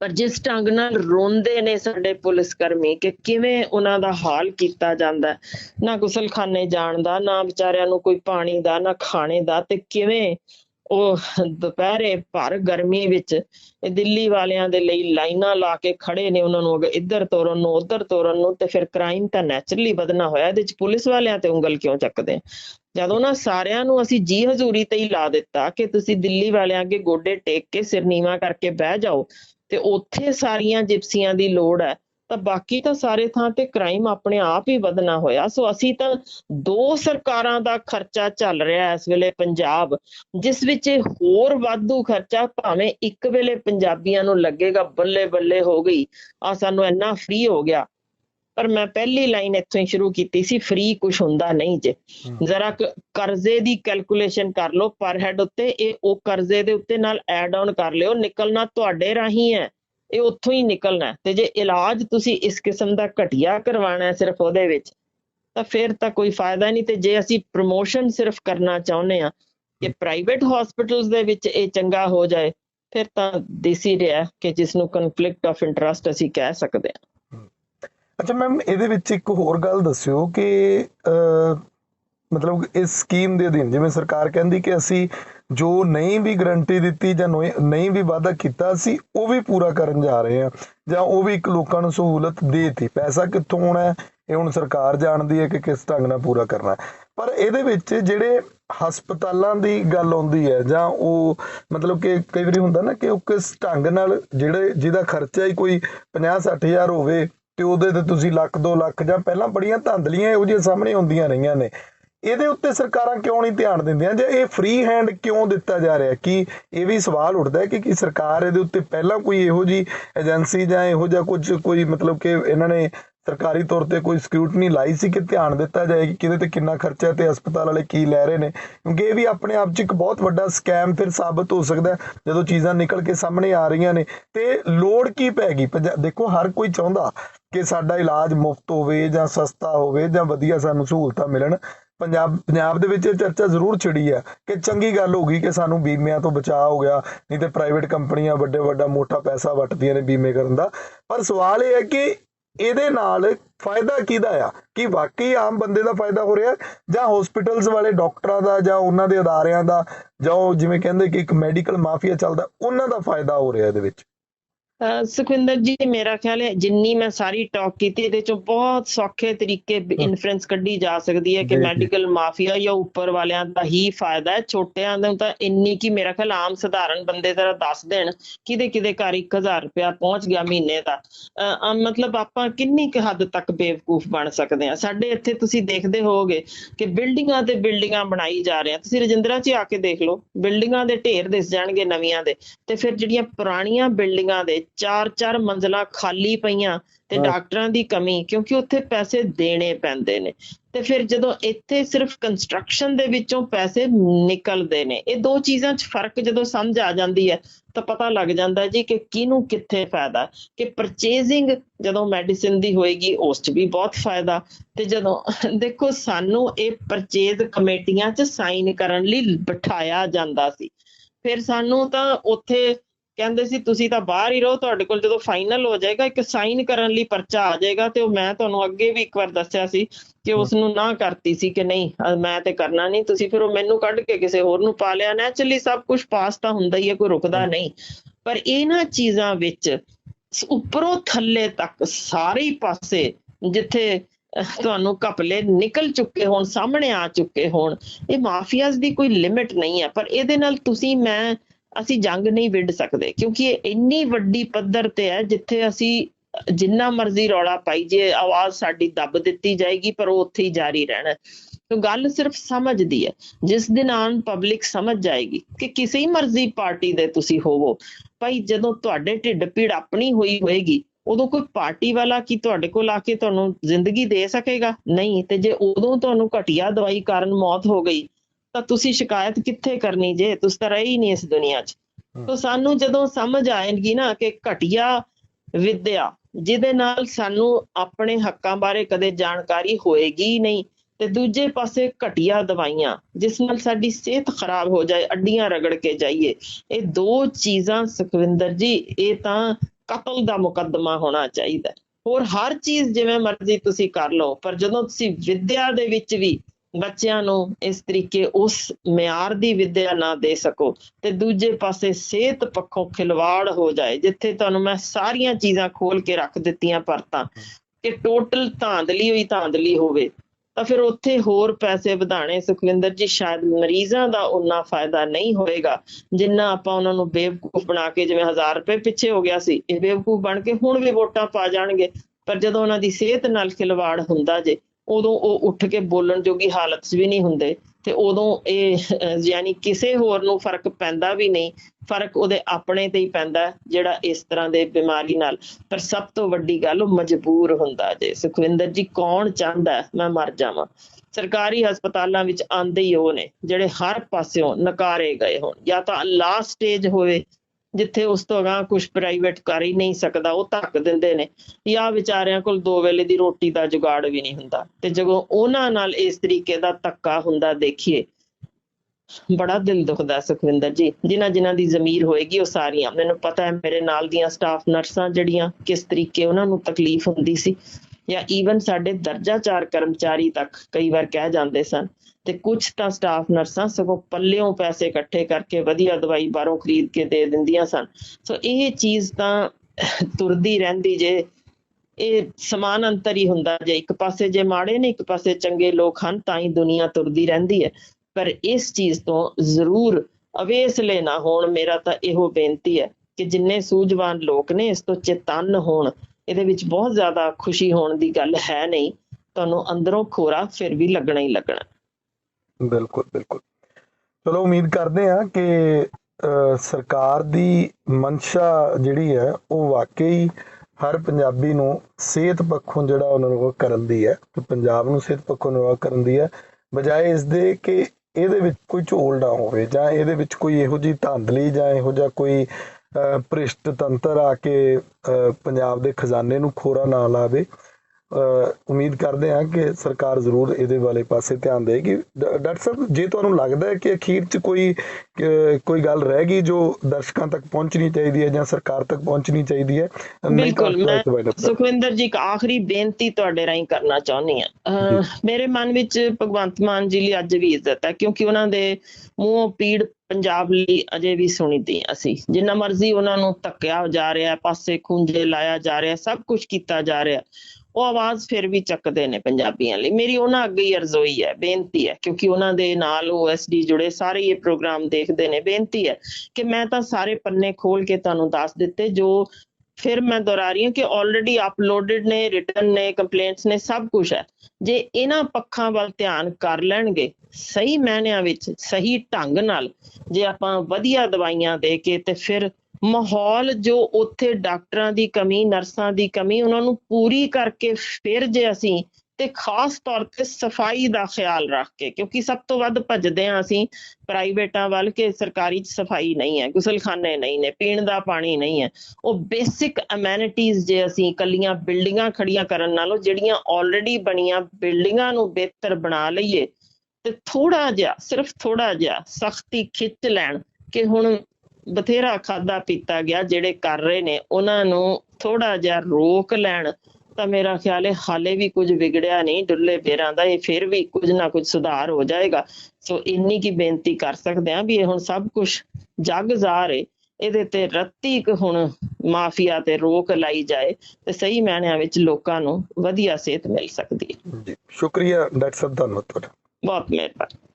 ਪਰ ਜਿਸ ਢੰਗ ਨਾਲ ਰੋਂਦੇ ਨੇ ਸਾਡੇ ਪੁਲਿਸ ਕਰਮੀ ਕਿ ਕਿਵੇਂ ਉਹਨਾਂ ਦਾ ਹਾਲ ਕੀਤਾ ਜਾਂਦਾ। ਨਾ ਗੁਸਲਖਾਨੇ ਜਾਣ ਦਾ ਨਾ ਵਿਚਾਰਿਆਂ ਨੂੰ ਕੋਈ ਪਾਣੀ ਦਾ ਨਾ ਖਾਣੇ ਦਾ ਤੇ ਕਿਵੇਂ ਉਹ ਦੁਪਹਿਰੇ ਭਰ ਗਰਮੀ ਵਿੱਚ ਦਿੱਲੀ ਵਾਲਿਆਂ ਦੇ ਲਈ ਲਾਈਨਾਂ ਲਾ ਕੇ ਖੜੇ ਨੇ ਉਹਨਾਂ ਨੂੰ ਅਗਰ ਇੱਧਰ ਤੋਰਨ ਨੂੰ, ਉੱਧਰ ਤੋਰਨ ਨੂੰ ਤੇ ਫਿਰ ਕ੍ਰਾਈਮ ਤਾਂ ਨੈਚੁਰਲੀ ਵਧਣਾ ਹੋਇਆ। ਇਹਦੇ ਵਿੱਚ ਪੁਲਿਸ ਵਾਲਿਆਂ ਤੇ ਉਂਗਲ ਕਿਉਂ ਚੱਕਦੇ ਜਦੋਂ ਨਾ ਸਾਰਿਆਂ ਨੂੰ ਅਸੀਂ ਜੀ ਹਜ਼ੂਰੀ ਤੇ ਹੀ ਲਾ ਦਿੱਤਾ ਕਿ ਤੁਸੀਂ ਦਿੱਲੀ ਵਾਲਿਆਂ ਅੱਗੇ ਗੋਡੇ ਟੇਕ ਕੇ ਸਿਰ ਨੀਵਾਂ ਕਰਕੇ ਬਹਿ ਜਾਓ ਤੇ ਉੱਥੇ ਸਾਰੀਆਂ ਜਿਪਸੀਆਂ ਦੀ ਲੋੜ ਹੈ। ਤਾਂ ਬਾਕੀ ਤਾਂ ਸਾਰੇ ਥਾਂ ਤੇ ਕ੍ਰਾਈਮ ਆਪਣੇ ਆਪ ਹੀ ਵਧਣਾ ਹੋਇਆ। ਸੋ ਅਸੀਂ ਤਾਂ ਦੋ ਸਰਕਾਰਾਂ ਦਾ ਖਰਚਾ ਚੱਲ ਰਿਹਾ ਇਸ ਵੇਲੇ ਪੰਜਾਬ ਜਿਸ ਵਿੱਚ ਹੋਰ ਵਾਧੂ ਖਰਚਾ ਭਾਵੇਂ ਇੱਕ ਵੇਲੇ ਪੰਜਾਬੀਆਂ ਨੂੰ ਲੱਗੇਗਾ ਬੱਲੇ ਬੱਲੇ ਹੋ ਗਈ। ਆ ਸਾਨੂੰ ਇੰਨਾ ਫ੍ਰੀ ਹੋ ਗਿਆ। ਪਰ ਮੈਂ ਪਹਿਲੀ ਲਾਈਨ ਇੱਥੋਂ ਹੀ ਸ਼ੁਰੂ ਕੀਤੀ ਸੀ ਫ੍ਰੀ ਕੁਝ ਹੁੰਦਾ ਨਹੀਂ ਜੇ। ਜ਼ਰਾ ਕਰਜ਼ੇ ਦੀ ਕੈਲਕੂਲੇਸ਼ਨ ਕਰ ਲਓ ਪਰ ਹੈਡ ਉੱਤੇ ਇਹ ਉਹ ਕਰਜ਼ੇ ਦੇ ਉੱਤੇ ਨਾਲ ਐਡ ਆਨ ਕਰ ਲਿਓ ਨਿਕਲਣਾ ਤੁਹਾਡੇ ਰਾਹੀਂ ਹੈ। ਇਹ ਉੱਥੋਂ ਹੀ ਨਿਕਲਣਾ। ਤੇ ਜੇ ਇਲਾਜ ਤੁਸੀਂ ਇਸ ਕਿਸਮ ਦਾ ਘਟੀਆ ਕਰਵਾਉਣਾ ਹੈ ਸਿਰਫ ਉਹਦੇ ਵਿੱਚ ਤਾਂ ਫਿਰ ਤਾਂ ਕੋਈ ਫਾਇਦਾ ਨਹੀਂ ਤੇ ਜੇ ਅਸੀਂ ਪ੍ਰਮੋਸ਼ਨ ਸਿਰਫ ਕਰਨਾ ਚਾਹੁੰਦੇ ਆ ਕਿ ਪ੍ਰਾਈਵੇਟ ਹਸਪੀਟਲਸ ਦੇ ਵਿੱਚ ਇਹ ਚੰਗਾ ਹੋ ਜਾਏ ਫਿਰ ਤਾਂ ਦੇਸੀ ਰਿਹਾ ਕਿ ਜਿਸ ਨੂੰ ਕਨਫਲਿਕਟ ਆਫ ਇੰਟਰਸਟ ਅਸੀਂ ਕਹਿ ਸਕਦੇ ਹਾਂ ਅੱਛਾ ਮੈਮ ਇਹਦੇ ਵਿੱਚ ਇੱਕ ਹੋਰ ਗੱਲ ਦੱਸਿਓ ਕਿ ਮਤਲਬ ਇਸ ਸਕੀਮ ਦੇ ਅਧੀਨ, ਜਿਵੇਂ ਸਰਕਾਰ ਕਹਿੰਦੀ ਕਿ ਅਸੀਂ ਜੋ ਨਹੀਂ ਵੀ ਗਰੰਟੀ ਦਿੱਤੀ ਜਾਂ ਨਹੀਂ ਵੀ ਵਾਅਦਾ ਕੀਤਾ ਸੀ ਉਹ ਵੀ ਪੂਰਾ ਕਰਨ ਜਾ ਰਹੇ ਹਾਂ ਜਾਂ ਉਹ ਵੀ ਇੱਕ ਲੋਕਾਂ ਨੂੰ ਸਹੂਲਤ ਦੇਤੀ। ਪੈਸਾ ਕਿੱਥੋਂ ਆਉਣਾ ਇਹ ਹੁਣ ਸਰਕਾਰ ਜਾਣਦੀ ਹੈ ਕਿ ਕਿਸ ਢੰਗ ਨਾਲ ਪੂਰਾ ਕਰਨਾ ਪਰ ਇਹਦੇ ਵਿੱਚ ਜਿਹੜੇ ਹਸਪਤਾਲਾਂ ਦੀ ਗੱਲ ਆਉਂਦੀ ਹੈ ਜਾਂ ਉਹ ਮਤਲਬ ਕਿ ਕਈ ਵਾਰੀ ਹੁੰਦਾ ਨਾ ਕਿ ਉਹ ਕਿਸ ਢੰਗ ਨਾਲ ਜਿਹੜੇ, ਜਿਹਦਾ ਖਰਚਾ ਹੀ ਕੋਈ 50 60000 ਹੋਵੇ ਤੇ ਉਹਦੇ ਤੇ ਤੁਸੀਂ ਲੱਖ 2 ਲੱਖ ਜਾਂ ਪਹਿਲਾਂ ਬੜੀਆਂ ਧਾਂਦਲੀਆਂ ਇਹੋ ਜਿਹੀਆਂ ਸਾਹਮਣੇ ਆਉਂਦੀਆਂ ਰਹੀਆਂ ਨੇ। ਇਹਦੇ ਉੱਤੇ ਸਰਕਾਰਾਂ ਕਿਉਂ ਨਹੀਂ ਧਿਆਨ ਦਿੰਦੀਆਂ? ਜਾਂ ਇਹ ਫ੍ਰੀ ਹੈਂਡ ਕਿਉਂ ਦਿੱਤਾ ਜਾ ਰਿਹਾ? ਕਿ ਇਹ ਵੀ ਸਵਾਲ ਉੱਠਦਾ ਹੈ ਕਿ ਕੀ ਸਰਕਾਰ ਇਹਦੇ ਉੱਤੇ ਪਹਿਲਾਂ ਕੋਈ ਇਹੋ ਜੀ ਏਜੰਸੀ ਜਾਂ ਇਹੋ ਜਿਹਾ ਕੁਝ, ਕੋਈ ਮਤਲਬ ਕਿ ਇਹਨਾਂ ਨੇ ਸਰਕਾਰੀ ਤੌਰ ਤੇ ਕੋਈ ਸਕ੍ਰੂਟਨੀ ਲਾਈ ਸੀ ਕਿ ਧਿਆਨ ਦਿੱਤਾ ਜਾਏ ਕਿ ਕਿਹਦੇ ਤੇ ਕਿੰਨਾ ਖਰਚਾ ਤੇ ਹਸਪਤਾਲ ਵਾਲੇ ਕੀ ਲੈ ਰਹੇ ਨੇ? ਕਿਉਂਕਿ ਇਹ ਵੀ ਆਪਣੇ ਆਪ 'ਚ ਇੱਕ ਬਹੁਤ ਵੱਡਾ ਸਕੈਮ ਫਿਰ ਸਾਬਤ ਹੋ ਸਕਦਾ ਜਦੋਂ ਚੀਜ਼ਾਂ ਨਿਕਲ ਕੇ ਸਾਹਮਣੇ ਆ ਰਹੀਆਂ ਨੇ। ਤੇ ਲੋੜ ਕੀ ਪੈ ਗਈ? ਪੰਜਾ- ਦੇਖੋ, ਹਰ ਕੋਈ ਚਾਹੁੰਦਾ ਕਿ ਸਾਡਾ ਇਲਾਜ ਮੁਫਤ ਹੋਵੇ ਜਾਂ ਸਸਤਾ ਹੋਵੇ ਜਾਂ ਵਧੀਆ ਸਾਨੂੰ ਸਹੂਲਤਾਂ ਮਿਲਣ। ਪੰਜਾਬ ਪੰਜਾਬ ਦੇ ਵਿੱਚ ਇਹ ਚਰਚਾ ਜ਼ਰੂਰ ਛਿੜੀ ਆ ਕਿ ਚੰਗੀ ਗੱਲ ਹੋ ਗਈ ਕਿ ਸਾਨੂੰ ਬੀਮਿਆਂ ਤੋਂ ਬਚਾਅ ਹੋ ਗਿਆ, ਨਹੀਂ ਤੇ ਪ੍ਰਾਈਵੇਟ ਕੰਪਨੀਆਂ ਵੱਡੇ, ਵੱਡਾ, ਮੋਟਾ ਪੈਸਾ ਵੱਟਦੀਆਂ ਨੇ ਬੀਮੇ ਕਰਨ ਦਾ। ਪਰ ਸਵਾਲ ਇਹ ਹੈ ਕਿ ਇਹਦੇ ਨਾਲ ਫਾਇਦਾ ਕਿਹਦਾ ਆ? ਕਿ ਵਾਕਈ ਆਮ ਬੰਦੇ ਦਾ ਫਾਇਦਾ ਹੋ ਰਿਹਾ ਜਾਂ ਹਸਪੀਟਲਸ ਵਾਲੇ ਡਾਕਟਰਾਂ ਦਾ, ਜਾਂ ਉਹਨਾਂ ਦੇ ਅਦਾਰਿਆਂ ਦਾ, ਜਾਂ ਉਹ ਜਿਵੇਂ ਕਹਿੰਦੇ ਕਿ ਇੱਕ ਮੈਡੀਕਲ ਮਾਫੀਆ ਚੱਲਦਾ, ਉਹਨਾਂ ਦਾ ਫਾਇਦਾ ਹੋ ਰਿਹਾ ਇਹਦੇ ਵਿੱਚ? ਸੁਖਵਿੰਦਰ ਜੀ ਮੇਰਾ ਖਿਆਲ ਹੈ ਜਿੰਨੀ ਮੈਂ ਸਾਰੀ ਟਾਕ ਕੀਤੀ ਇਹਦੇ ਚੋਂ ਬਹੁਤ ਸੌਖੇ ਤਰੀਕੇ ਇਨਫਰੈਂਸ ਕੱਢੀ ਜਾ ਸਕਦੀ ਹੈ ਕਿ। ਮੈਡੀਕਲ ਮਾਫੀਆ ਜਾਂ ਉੱਪਰ ਵਾਲਿਆਂ ਦਾ ਹੀ ਫਾਇਦਾ ਹੈ। ਛੋਟਿਆਂ ਦਾ ਤਾਂ ਇੰਨੀ ਕੀ ਮੇਰਾ ਖਿਆਲ ਆਮ ਸਧਾਰਨ ਬੰਦੇ ਜ਼ਰਾ ਦੱਸ ਦੇਣ ਕਿਹਦੇ ਕਿਹਦੇ ਘਰ 1000 ਰੁਪਇਆ ਪਹੁੰਚ ਗਿਆ ਮਹੀਨੇ ਦਾ। ਮਤਲਬ ਆਪਾਂ ਕਿੰਨੀ ਕੁ ਹੱਦ ਤੱਕ ਬੇਵਕੂਫ ਬਣ ਸਕਦੇ ਹਾਂ? ਸਾਡੇ ਇੱਥੇ ਤੁਸੀਂ ਦੇਖਦੇ ਹੋਵੋਗੇ ਕਿ ਬਿਲਡਿੰਗਾਂ ਤੇ ਬਿਲਡਿੰਗਾਂ ਬਣਾਈ ਜਾ ਰਹੇ ਆ ਤੁਸੀਂ ਰਜਿੰਦਰਾ 'ਚ ਆ ਕੇ ਦੇਖ ਲਓ ਬਿਲਡਿੰਗਾਂ ਦੇ ਢੇਰ ਦਿਸ ਜਾਣਗੇ ਨਵੀਆਂ ਦੇ। ਤੇ ਫਿਰ ਜਿਹੜੀਆਂ ਪੁਰਾਣੀਆਂ ਬਿਲਡਿੰਗਾਂ ਦੇ ਚਾਰ ਚਾਰ ਮੰਜ਼ਲਾਂ ਖਾਲੀ ਪਈਆਂ ਤੇ। ਡਾਕਟਰਾਂ ਦੀ ਕਮੀ ਕਿਉਂਕਿ ਉੱਥੇ ਪੈਸੇ ਦੇਣੇ ਪੈਂਦੇ ਨੇ ਤੇ ਫਿਰ ਜਦੋਂ ਇੱਥੇ ਸਿਰਫ ਕੰਸਟਰਕਸ਼ਨ ਦੇ ਵਿੱਚੋਂ ਪੈਸੇ ਨਿਕਲਦੇ ਨੇ ਇਹ ਦੋ ਚੀਜ਼ਾਂ 'ਚ ਫ਼ਰਕ ਜਦੋਂ ਸਮਝ ਆ ਜਾਂਦੀ ਹੈ ਤਾਂ ਪਤਾ ਲੱਗ ਜਾਂਦਾ ਜੀ ਕਿ ਕਿਹਨੂੰ ਕਿੱਥੇ ਫਾਇਦਾ। ਕਿ ਪਰਚੇਜ਼ਿੰਗ ਜਦੋਂ ਮੈਡੀਸਿਨ ਦੀ ਹੋਏਗੀ ਉਸ 'ਚ ਵੀ ਬਹੁਤ ਫਾਇਦਾ ਤੇ ਜਦੋਂ ਦੇਖੋ ਸਾਨੂੰ ਇਹ ਪਰਚੇਜ਼ ਕਮੇਟੀਆਂ 'ਚ ਸਾਈਨ ਕਰਨ ਲਈ ਬਿਠਾਇਆ ਜਾਂਦਾ ਸੀ ਫਿਰ ਸਾਨੂੰ ਤਾਂ ਉੱਥੇ ਕਹਿੰਦੇ ਸੀ ਤੁਸੀਂ ਤਾਂ ਬਾਹਰ ਹੀ ਰਹੋ ਤੁਹਾਡੇ ਕੋਲ ਜਦੋਂ ਫਾਈਨਲ ਹੋ ਜਾਏਗਾ ਇੱਕ ਸਾਈਨ ਕਰਨ ਲਈ ਪਰਚਾ ਆ ਜਾਏਗਾ। ਤੇ ਉਹ ਮੈਂ ਤੁਹਾਨੂੰ ਅੱਗੇ ਵੀ ਇੱਕ ਵਾਰ ਦੱਸਿਆ ਸੀ ਕਿ ਉਸ ਨੂੰ ਨਾ ਕਰਤੀ ਸੀ ਕਿ ਨਹੀਂ ਮੈਂ ਤੇ ਕਰਨਾ ਨਹੀਂ ਤੁਸੀਂ ਫਿਰ ਉਹ ਮੈਨੂੰ ਕੱਢ ਕੇ ਕਿਸੇ ਹੋਰ ਨੂੰ ਪਾ ਲਿਆ। ਨੈਚੁਰਲੀ ਸਭ ਕੁਝ ਪਾਸ ਤਾਂ ਹੁੰਦਾ ਹੀ ਹੈ ਕੋਈ ਰੁਕਦਾ ਨਹੀਂ। ਪਰ ਇਹਨਾਂ ਚੀਜ਼ਾਂ ਵਿੱਚ ਉੱਪਰੋਂ ਥੱਲੇ ਤੱਕ ਸਾਰੇ ਪਾਸੇ ਜਿੱਥੇ ਤੁਹਾਨੂੰ ਘਪਲੇ ਨਿਕਲ ਚੁੱਕੇ ਹੋਣ ਸਾਹਮਣੇ ਆ ਚੁੱਕੇ ਹੋਣ ਇਹ ਮਾਫੀਆਜ਼ ਦੀ ਕੋਈ ਲਿਮਿਟ ਨਹੀਂ ਹੈ। ਪਰ ਇਹਦੇ ਨਾਲ ਤੁਸੀਂ ਮੈਂ ਅਸੀਂ ਜੰਗ ਨਹੀਂ ਵਿੱਢ ਸਕਦੇ, ਕਿਉਂਕਿ ਇਹ ਇੰਨੀ ਵੱਡੀ ਪੱਧਰ ਤੇ ਹੈ ਜਿੱਥੇ ਅਸੀਂ ਜਿੰਨਾ ਮਰਜ਼ੀ ਰੌਲਾ ਪਾਈ ਜੇ, ਆਵਾਜ਼ ਸਾਡੀ ਦੱਬ ਦਿੱਤੀ ਜਾਏਗੀ, ਪਰ ਉਹ ਉੱਥੇ ਹੀ ਜਾਰੀ ਰਹਿਣਾ ਹੈ। ਗੱਲ ਸਿਰਫ ਸਮਝ ਦੀ ਹੈ ਜਿਸ ਦਿਨ ਆਮ ਪਬਲਿਕ ਸਮਝ ਜਾਏਗੀ ਕਿ ਕਿਸੇ ਹੀ ਮਰਜ਼ੀ ਪਾਰਟੀ ਦੇ ਤੁਸੀਂ ਹੋਵੋ, ਭਾਈ ਜਦੋਂ ਤੁਹਾਡੇ ਢਿੱਡ ਪੀੜ ਆਪਣੀ ਹੋਈ ਹੋਏਗੀ, ਉਦੋਂ ਕੋਈ ਪਾਰਟੀ ਵਾਲਾ ਕੀ ਤੁਹਾਡੇ ਕੋਲ ਆ ਕੇ ਤੁਹਾਨੂੰ ਜ਼ਿੰਦਗੀ ਦੇ ਸਕੇਗਾ ਨਹੀਂ, ਤੇ ਜੇ ਉਦੋਂ ਤੁਹਾਨੂੰ ਘਟੀਆ ਦਵਾਈ ਕਾਰਨ ਮੌਤ ਹੋ ਗਈ ਤਾਂ ਤੁਸੀਂ ਸ਼ਿਕਾਇਤ ਕਿੱਥੇ ਕਰਨੀ ਜੇ? ਤੁਸੀਂ ਤਾਂ ਰਹੇ ਨਹੀਂ ਇਸ ਦੁਨੀਆ 'ਚ। ਤਾਂ ਸਾਨੂੰ ਜਦੋਂ ਸਮਝ ਆਏਗੀ ਨਾ ਕਿ ਘਟੀਆ ਵਿਦਿਆ ਜਿਹਦੇ ਨਾਲ ਸਾਨੂੰ ਆਪਣੇ ਹੱਕਾਂ ਬਾਰੇ ਕਦੇ ਜਾਣਕਾਰੀ ਹੋਏਗੀ ਨਹੀਂ ਤੇ ਦੂਜੇ ਪਾਸੇ ਘਟੀਆ ਦਵਾਈਆਂ ਜਿਸ ਨਾਲ ਸਾਡੀ ਸਿਹਤ ਖਰਾਬ ਹੋ ਜਾਏ ਅੱਡੀਆਂ ਰਗੜ ਕੇ ਜਾਈਏ ਇਹ ਦੋ ਚੀਜ਼ਾਂ ਸੁਖਵਿੰਦਰ ਜੀ ਇਹ ਤਾਂ ਕਤਲ ਦਾ ਮੁਕੱਦਮਾ ਹੋਣਾ ਚਾਹੀਦਾ। ਹੋਰ ਹਰ ਚੀਜ਼ ਜਿਵੇਂ ਮਰਜ਼ੀ ਤੁਸੀਂ ਕਰ ਲਓ ਪਰ ਜਦੋਂ ਤੁਸੀਂ ਵਿਦਿਆ ਦੇ ਵਿੱਚ ਵੀ ਬੱਚਿਆਂ ਨੂੰ ਇਸ ਤਰੀਕੇ ਉਸ ਮਿਆਰ ਦੀ ਵਿਦਿਆ ਨਾ ਦੇ ਸਕੋ ਤੇ ਦੂਜੇ ਪਾਸੇ ਸਿਹਤ ਪੱਖੋਂ ਖਿਲਵਾੜ ਹੋ ਜਾਏ, ਜਿੱਥੇ ਤੁਹਾਨੂੰ ਮੈਂ ਸਾਰੀਆਂ ਚੀਜ਼ਾਂ ਖੋਲ ਕੇ ਰੱਖ ਦਿੱਤੀਆਂ ਪਰਤਾਂ ਕਿ ਟੋਟਲ ਧਾਂਦਲੀ ਹੋਈ ਧਾਂਦਲੀ ਹੋਵੇ, ਤਾਂ ਫਿਰ ਉੱਥੇ ਹੋਰ ਪੈਸੇ ਵਧਾਣੇ ਸੁਖਵਿੰਦਰ ਜੀ, ਸ਼ਾਇਦ ਮਰੀਜ਼ਾਂ ਦਾ ਉਨਾ ਫਾਇਦਾ ਨਹੀਂ ਹੋਏਗਾ, ਜਿੰਨਾ ਆਪਾਂ ਉਹਨਾਂ ਨੂੰ ਬੇਵਕੂਫ ਬਣਾ ਕੇ ਜਿਵੇਂ 1000 ਰੁਪਏ ਪਿੱਛੇ ਹੋ ਗਿਆ ਸੀ, ਇਹ ਬੇਵਕੂਫ ਬਣ ਕੇ ਹੁਣ ਵੀ ਵੋਟਾਂ ਪਾ ਜਾਣਗੇ, ਪਰ ਜਦੋਂ ਉਹਨਾਂ ਦੀ ਸਿਹਤ ਨਾਲ ਖਿਲਵਾੜ ਹੁੰਦਾ ਜੇ ਉਦੋਂ ਉਹ ਉੱਠ ਕੇ ਬੋਲਣ ਜੋਗੀ ਹਾਲਤ 'ਚ ਵੀ ਨਹੀਂ ਹੁੰਦੇ ਤੇ ਉਦੋਂ ਇਹ ਯਾਨੀ ਕਿਸੇ ਹੋਰ ਨੂੰ ਫ਼ਰਕ ਪੈਂਦਾ ਵੀ ਨਹੀਂ, ਫ਼ਰਕ ਉਹਦੇ ਆਪਣੇ ਤੇ ਹੀ ਪੈਂਦਾ, ਜਿਹੜਾ ਇਸ ਤਰ੍ਹਾਂ ਦੇ ਬਿਮਾਰੀ ਨਾਲ। ਪਰ ਸਭ ਤੋਂ ਵੱਡੀ ਗੱਲ ਉਹ ਮਜਬੂਰ ਹੁੰਦਾ ਜੇ। ਸੁਖਵਿੰਦਰ ਜੀ, ਕੌਣ ਚਾਹੁੰਦਾ ਮੈਂ ਮਰ ਜਾਵਾਂ। ਸਰਕਾਰੀ ਹਸਪਤਾਲਾਂ ਵਿੱਚ ਆਂਦੇ ਹੀ ਉਹ ਨੇ, ਜਿਹੜੇ ਹਰ ਪਾਸਿਓਂ ਨਕਾਰੇ ਗਏ ਹੋਣ। ਜਾਂ ਤਾਂ ਲਾਸਟ ਸਟੇਜ ਹੋਵੇ ਜਿੱਥੇ ਉਸ ਤੋਂ ਅਗਾਂਹ ਕੁਝ ਪ੍ਰਾਈਵੇਟ ਕਰ ਹੀ ਨਹੀਂ ਸਕਦਾ, ਉਹ ਧੱਕ ਦਿੰਦੇ ਨੇ। ਜਾਂ ਵਿਚਾਰਿਆਂ ਕੋਲ ਦੋ ਵੇਲੇ ਦੀ ਰੋਟੀ ਦਾ ਜੁਗਾੜ ਵੀ ਨਹੀਂ ਹੁੰਦਾ। ਤੇ ਜਦੋਂ ਉਹਨਾਂ ਨਾਲ ਇਸ ਤਰੀਕੇ ਦਾ ਧੱਕਾ ਹੁੰਦਾ ਦੇਖੀਏ, ਬੜਾ ਦਿਲ ਦੁਖਦਾ ਸੁਖਵਿੰਦਰ ਜੀ। ਜਿਨ੍ਹਾਂ ਜਿਨ੍ਹਾਂ ਦੀ ਜ਼ਮੀਰ ਹੋਏਗੀ ਉਹ ਸਾਰੀਆਂ। ਮੈਨੂੰ ਪਤਾ ਹੈ ਮੇਰੇ ਨਾਲ ਦੀਆਂ ਸਟਾਫ ਨਰਸਾਂ ਜਿਹੜੀਆਂ, ਕਿਸ ਤਰੀਕੇ ਉਹਨਾਂ ਨੂੰ ਤਕਲੀਫ ਹੁੰਦੀ ਸੀ। ਜਾਂ ਈਵਨ ਸਾਡੇ ਦਰਜਾ ਚਾਰ ਕਰਮਚਾਰੀ ਤੱਕ ਕਈ ਵਾਰ ਕਹਿ ਜਾਂਦੇ ਸਨ ਤੇ ਕੁਝ ਤਾਂ ਸਟਾਫ ਨਰਸਾਂ ਸਗੋਂ ਪੱਲਿਓਂ ਪੈਸੇ ਇਕੱਠੇ ਕਰਕੇ ਵਧੀਆ ਦਵਾਈ ਬਾਹਰੋਂ ਖਰੀਦ ਕੇ ਦੇ ਦਿੰਦੀਆਂ ਸਨ। ਸੋ ਇਹ ਚੀਜ਼ ਤਾਂ ਤੁਰਦੀ ਰਹਿੰਦੀ ਜੇ, ਇਹ ਸਮਾਨ ਅੰਤਰ ਹੀ ਹੁੰਦਾ ਜੇ। ਇੱਕ ਪਾਸੇ ਜੇ ਮਾੜੇ ਨੇ, ਇੱਕ ਪਾਸੇ ਚੰਗੇ ਲੋਕ ਹਨ, ਤਾਂ ਹੀ ਦੁਨੀਆ ਤੁਰਦੀ ਰਹਿੰਦੀ ਹੈ। ਪਰ ਇਸ ਚੀਜ਼ ਤੋਂ ਜ਼ਰੂਰ ਅਵੇਸਲੇ ਨਾ ਹੋਣ, ਮੇਰਾ ਤਾਂ ਇਹੋ ਬੇਨਤੀ ਹੈ ਕਿ ਜਿੰਨੇ ਸੂਝਵਾਨ ਲੋਕ ਨੇ, ਇਸ ਤੋਂ ਚੇਤੰਨ ਹੋਣ। ਇਹਦੇ ਵਿੱਚ ਬਹੁਤ ਜ਼ਿਆਦਾ ਖੁਸ਼ੀ ਹੋਣ ਦੀ ਗੱਲ ਹੈ ਨਹੀਂ। ਤੁਹਾਨੂੰ ਅੰਦਰੋਂ ਖੋਰਾ ਫਿਰ ਵੀ ਲੱਗਣਾ ਹੀ ਲੱਗਣਾ। ਬਿਲਕੁਲ ਬਿਲਕੁਲ। ਚਲੋ, ਉਮੀਦ ਕਰਦੇ ਹਾਂ ਕਿ ਸਰਕਾਰ ਦੀ ਮਨਸ਼ਾ ਜਿਹੜੀ ਹੈ, ਉਹ ਵਾਕਈ ਹਰ ਪੰਜਾਬੀ ਨੂੰ ਸਿਹਤ ਪੱਖੋਂ ਜਿਹੜਾ ਉਹਨਾਂ ਨੂੰ ਕਰਨ ਦੀ ਹੈ ਕਿ ਪੰਜਾਬ ਨੂੰ ਸਿਹਤ ਪੱਖੋਂ ਨਿਰਵਾਹ ਕਰਨ ਦੀ ਹੈ, ਬਜਾਏ ਇਸ ਦੇ ਕਿ ਇਹਦੇ ਵਿੱਚ ਕੋਈ ਝੋਲ ਨਾ ਹੋਵੇ, ਜਾਂ ਇਹਦੇ ਵਿੱਚ ਕੋਈ ਇਹੋ ਜਿਹੀ ਧਾਂਦਲੀ ਜਾਂ ਇਹੋ ਜਿਹਾ ਕੋਈ ਭ੍ਰਿਸ਼ਟ ਤੰਤਰ ਆ ਕੇ ਪੰਜਾਬ ਦੇ ਖਜ਼ਾਨੇ ਨੂੰ ਖੋਰਾ ਨਾ ਲਾਵੇ। ਉਮੀਦ ਕਰਦੇ ਹਾਂ ਕਿ ਸਰਕਾਰ ਜ਼ਰੂਰ ਇਹਦੇ ਵਾਲੇ ਪਾਸੇ ਧਿਆਨ ਦੇਗੀ। ਡਾਕਟਰ ਸਾਹਿਬ ਜੇ ਤੁਹਾਨੂੰ ਲੱਗਦਾ ਹੈ ਕਿ ਅਖੀਰ 'ਚ ਕੋਈ ਕੋਈ ਗੱਲ ਰਹਿ ਗਈ ਜੋ ਦਰਸ਼ਕਾਂ ਤੱਕ ਪਹੁੰਚਣੀ ਚਾਹੀਦੀ ਹੈ ਜਾਂ ਸਰਕਾਰ ਤੱਕ ਪਹੁੰਚਣੀ ਚਾਹੀਦੀ ਹੈ ਬਿਲਕੁਲ ਮੈਂ ਸੁਖਵਿੰਦਰ ਜੀ ਇੱਕ ਆਖਰੀ ਬੇਨਤੀ ਤੁਹਾਡੇ ਰਾਹੀਂ ਕਰਨਾ ਚਾਹੁੰਦੀ ਹਾਂ। ਮੇਰੇ ਮਨ ਵਿੱਚ ਭਗਵੰਤ ਮਾਨ ਜੀ ਲਈ ਅੱਜ ਵੀ ਇੱਜ਼ਤ ਹੈ ਕਿਉਂਕਿ ਉਹਨਾਂ ਦੇ ਮੂੰਹੋਂ ਪੀੜ ਪੰਜਾਬ ਲਈ ਅਜੇ ਵੀ ਸੁਣੀਦੀ ਅਸੀਂ। ਜਿੰਨਾ ਮਰਜ਼ੀ ਉਹਨਾਂ ਨੂੰ ਧੱਕਿਆ ਜਾ ਰਿਹਾ ਹੈ, ਪਾਸੇ ਖੁੰਝੇ ਲਾਇਆ ਜਾ ਰਿਹਾ ਸਭ ਕੁਝ ਕੀਤਾ ਜਾ ਰਿਹਾ। ਉਹ ਆਵਾਜ਼ ਫਿਰ ਵੀ ਚੱਕਦੇ ਨੇ ਪੰਜਾਬੀਆਂ ਲਈ। ਮੇਰੀ ਉਹਨਾਂ ਅੱਗੇ ਹੀ ਅਰਜ਼ੋਈ ਹੈ, ਬੇਨਤੀ ਹੈ, ਕਿਉਂਕਿ ਉਹਨਾਂ ਦੇ ਨਾਲ ਓਐਸਡੀ ਜੁੜੇ ਸਾਰੇ ਇਹ ਪ੍ਰੋਗਰਾਮ ਦੇਖਦੇ ਨੇ। ਬੇਨਤੀ ਹੈ ਕਿ ਮੈਂ ਤਾਂ ਸਾਰੇ ਪੰਨੇ ਖੋਲ ਕੇ ਤੁਹਾਨੂੰ ਦੱਸ ਦਿੱਤੇ, ਜੋ ਫਿਰ ਮੈਂ ਦੁਹਰਾ ਰਹੀ ਹਾਂ ਕਿ ਆਲਰੇਡੀ ਅਪਲੋਡਡ ਨੇ ਰਿਟਰਨ ਨੇ ਕੰਪਲੇਂਟਸ ਨੇ, ਸਭ ਕੁਝ ਹੈ। ਜੇ ਇਹਨਾਂ ਪੱਖਾਂ ਵੱਲ ਧਿਆਨ ਕਰ ਲੈਣਗੇ, ਸਹੀ ਮਾਇਨਿਆਂ ਵਿੱਚ, ਸਹੀ ਢੰਗ ਨਾਲ, ਜੇ ਆਪਾਂ ਵਧੀਆ ਦਵਾਈਆਂ ਦੇ ਕੇ ਤੇ ਫਿਰ ਮਾਹੌਲ ਜੋ ਉੱਥੇ ਡਾਕਟਰਾਂ ਦੀ ਕਮੀ, ਨਰਸਾਂ ਦੀ ਕਮੀ, ਉਹਨਾਂ ਨੂੰ ਪੂਰੀ ਕਰਕੇ ਫਿਰ ਜੇ ਅਸੀਂ ਤੇ ਖਾਸ ਤੌਰ ਤੇ ਸਫ਼ਾਈ ਦਾ ਖਿਆਲ ਰੱਖ ਕੇ, ਕਿਉਂਕਿ ਸਭ ਤੋਂ ਵੱਧ ਭੱਜਦੇ ਹਾਂ ਅਸੀਂ, ਪ੍ਰਾਈਵੇਟਾਂ ਵੱਲ ਕਿ ਸਰਕਾਰੀ ਚ ਸਫ਼ਾਈ ਨਹੀਂ ਹੈ, ਗੁਸਲਖਾਨੇ ਨਹੀਂ ਨੇ, ਪੀਣ ਦਾ ਪਾਣੀ ਨਹੀਂ ਹੈ। ਉਹ ਬੇਸਿਕ ਅਮੈਨਿਟੀਜ਼ ਜੇ ਅਸੀਂ ਕੱਲੀਆਂ ਬਿਲਡਿੰਗਾਂ ਖੜੀਆਂ ਕਰਨ ਨਾਲੋਂ, ਜਿਹੜੀਆਂ ਆਲਰੇਡੀ ਬਣੀਆਂ ਬਿਲਡਿੰਗਾਂ ਨੂੰ ਬਿਹਤਰ ਬਣਾ ਲਈਏ, ਤੇ ਥੋੜਾ ਜਿਹਾ, ਸਿਰਫ ਥੋੜਾ ਜਿਹਾ ਸਖਤੀ ਖਿੱਚ ਲੈਣ ਕਿ ਹੁਣ ਬਥੇਰਾ ਖਾਦਾ ਪੀਤਾ ਗਿਆ ਜਿਹੜੇ ਕਰ ਰਹੇ ਨੇ ਉਹਨਾਂ ਨੂੰ ਥੋੜਾ ਜਿਹਾ ਰੋਕ ਲੈਣ ਤਾਂ ਮੇਰਾ ਖਿਆਲ ਹੈ ਹਾਲੇ ਵੀ ਕੁਝ ਵਿਗੜਿਆ ਨਹੀਂ ਡੁੱਲੇ ਪੇਰਾਂ ਦਾ ਇਹ ਫਿਰ ਵੀ ਕੁਝ ਨਾ ਕੁਝ ਸੁਧਾਰ ਹੋ ਜਾਏਗਾ। ਸੋ ਇੰਨੀ ਕੀ ਬੇਨਤੀ ਕਰ ਸਕਦੇ ਹਾਂ ਵੀ ਇਹ ਹੁਣ ਸਭ ਕੁਝ ਜਗ ਜ਼ਾਹਰ ਹੈ ਇਹਦੇ ਤੇ ਰੱਤੀ ਕੁ ਹੁਣ ਮਾਫੀਆ ਤੇ ਰੋਕ ਲਾਈ ਜਾਏ ਤੇ ਸਹੀ ਮਾਇਨਿਆਂ ਵਿੱਚ ਲੋਕਾਂ ਨੂੰ ਵਧੀਆ ਸਿਹਤ ਮਿਲ ਸਕਦੀ ਹੈ। ਜੀ ਸ਼ੁਕਰੀਆ ਡਾਕਟਰ ਸਾਹਿਬ ਧੰਨਵਾਦ ਤੁਹਾਡਾ। ਬਹੁਤ ਮਿਹਰਬਾਨੀ।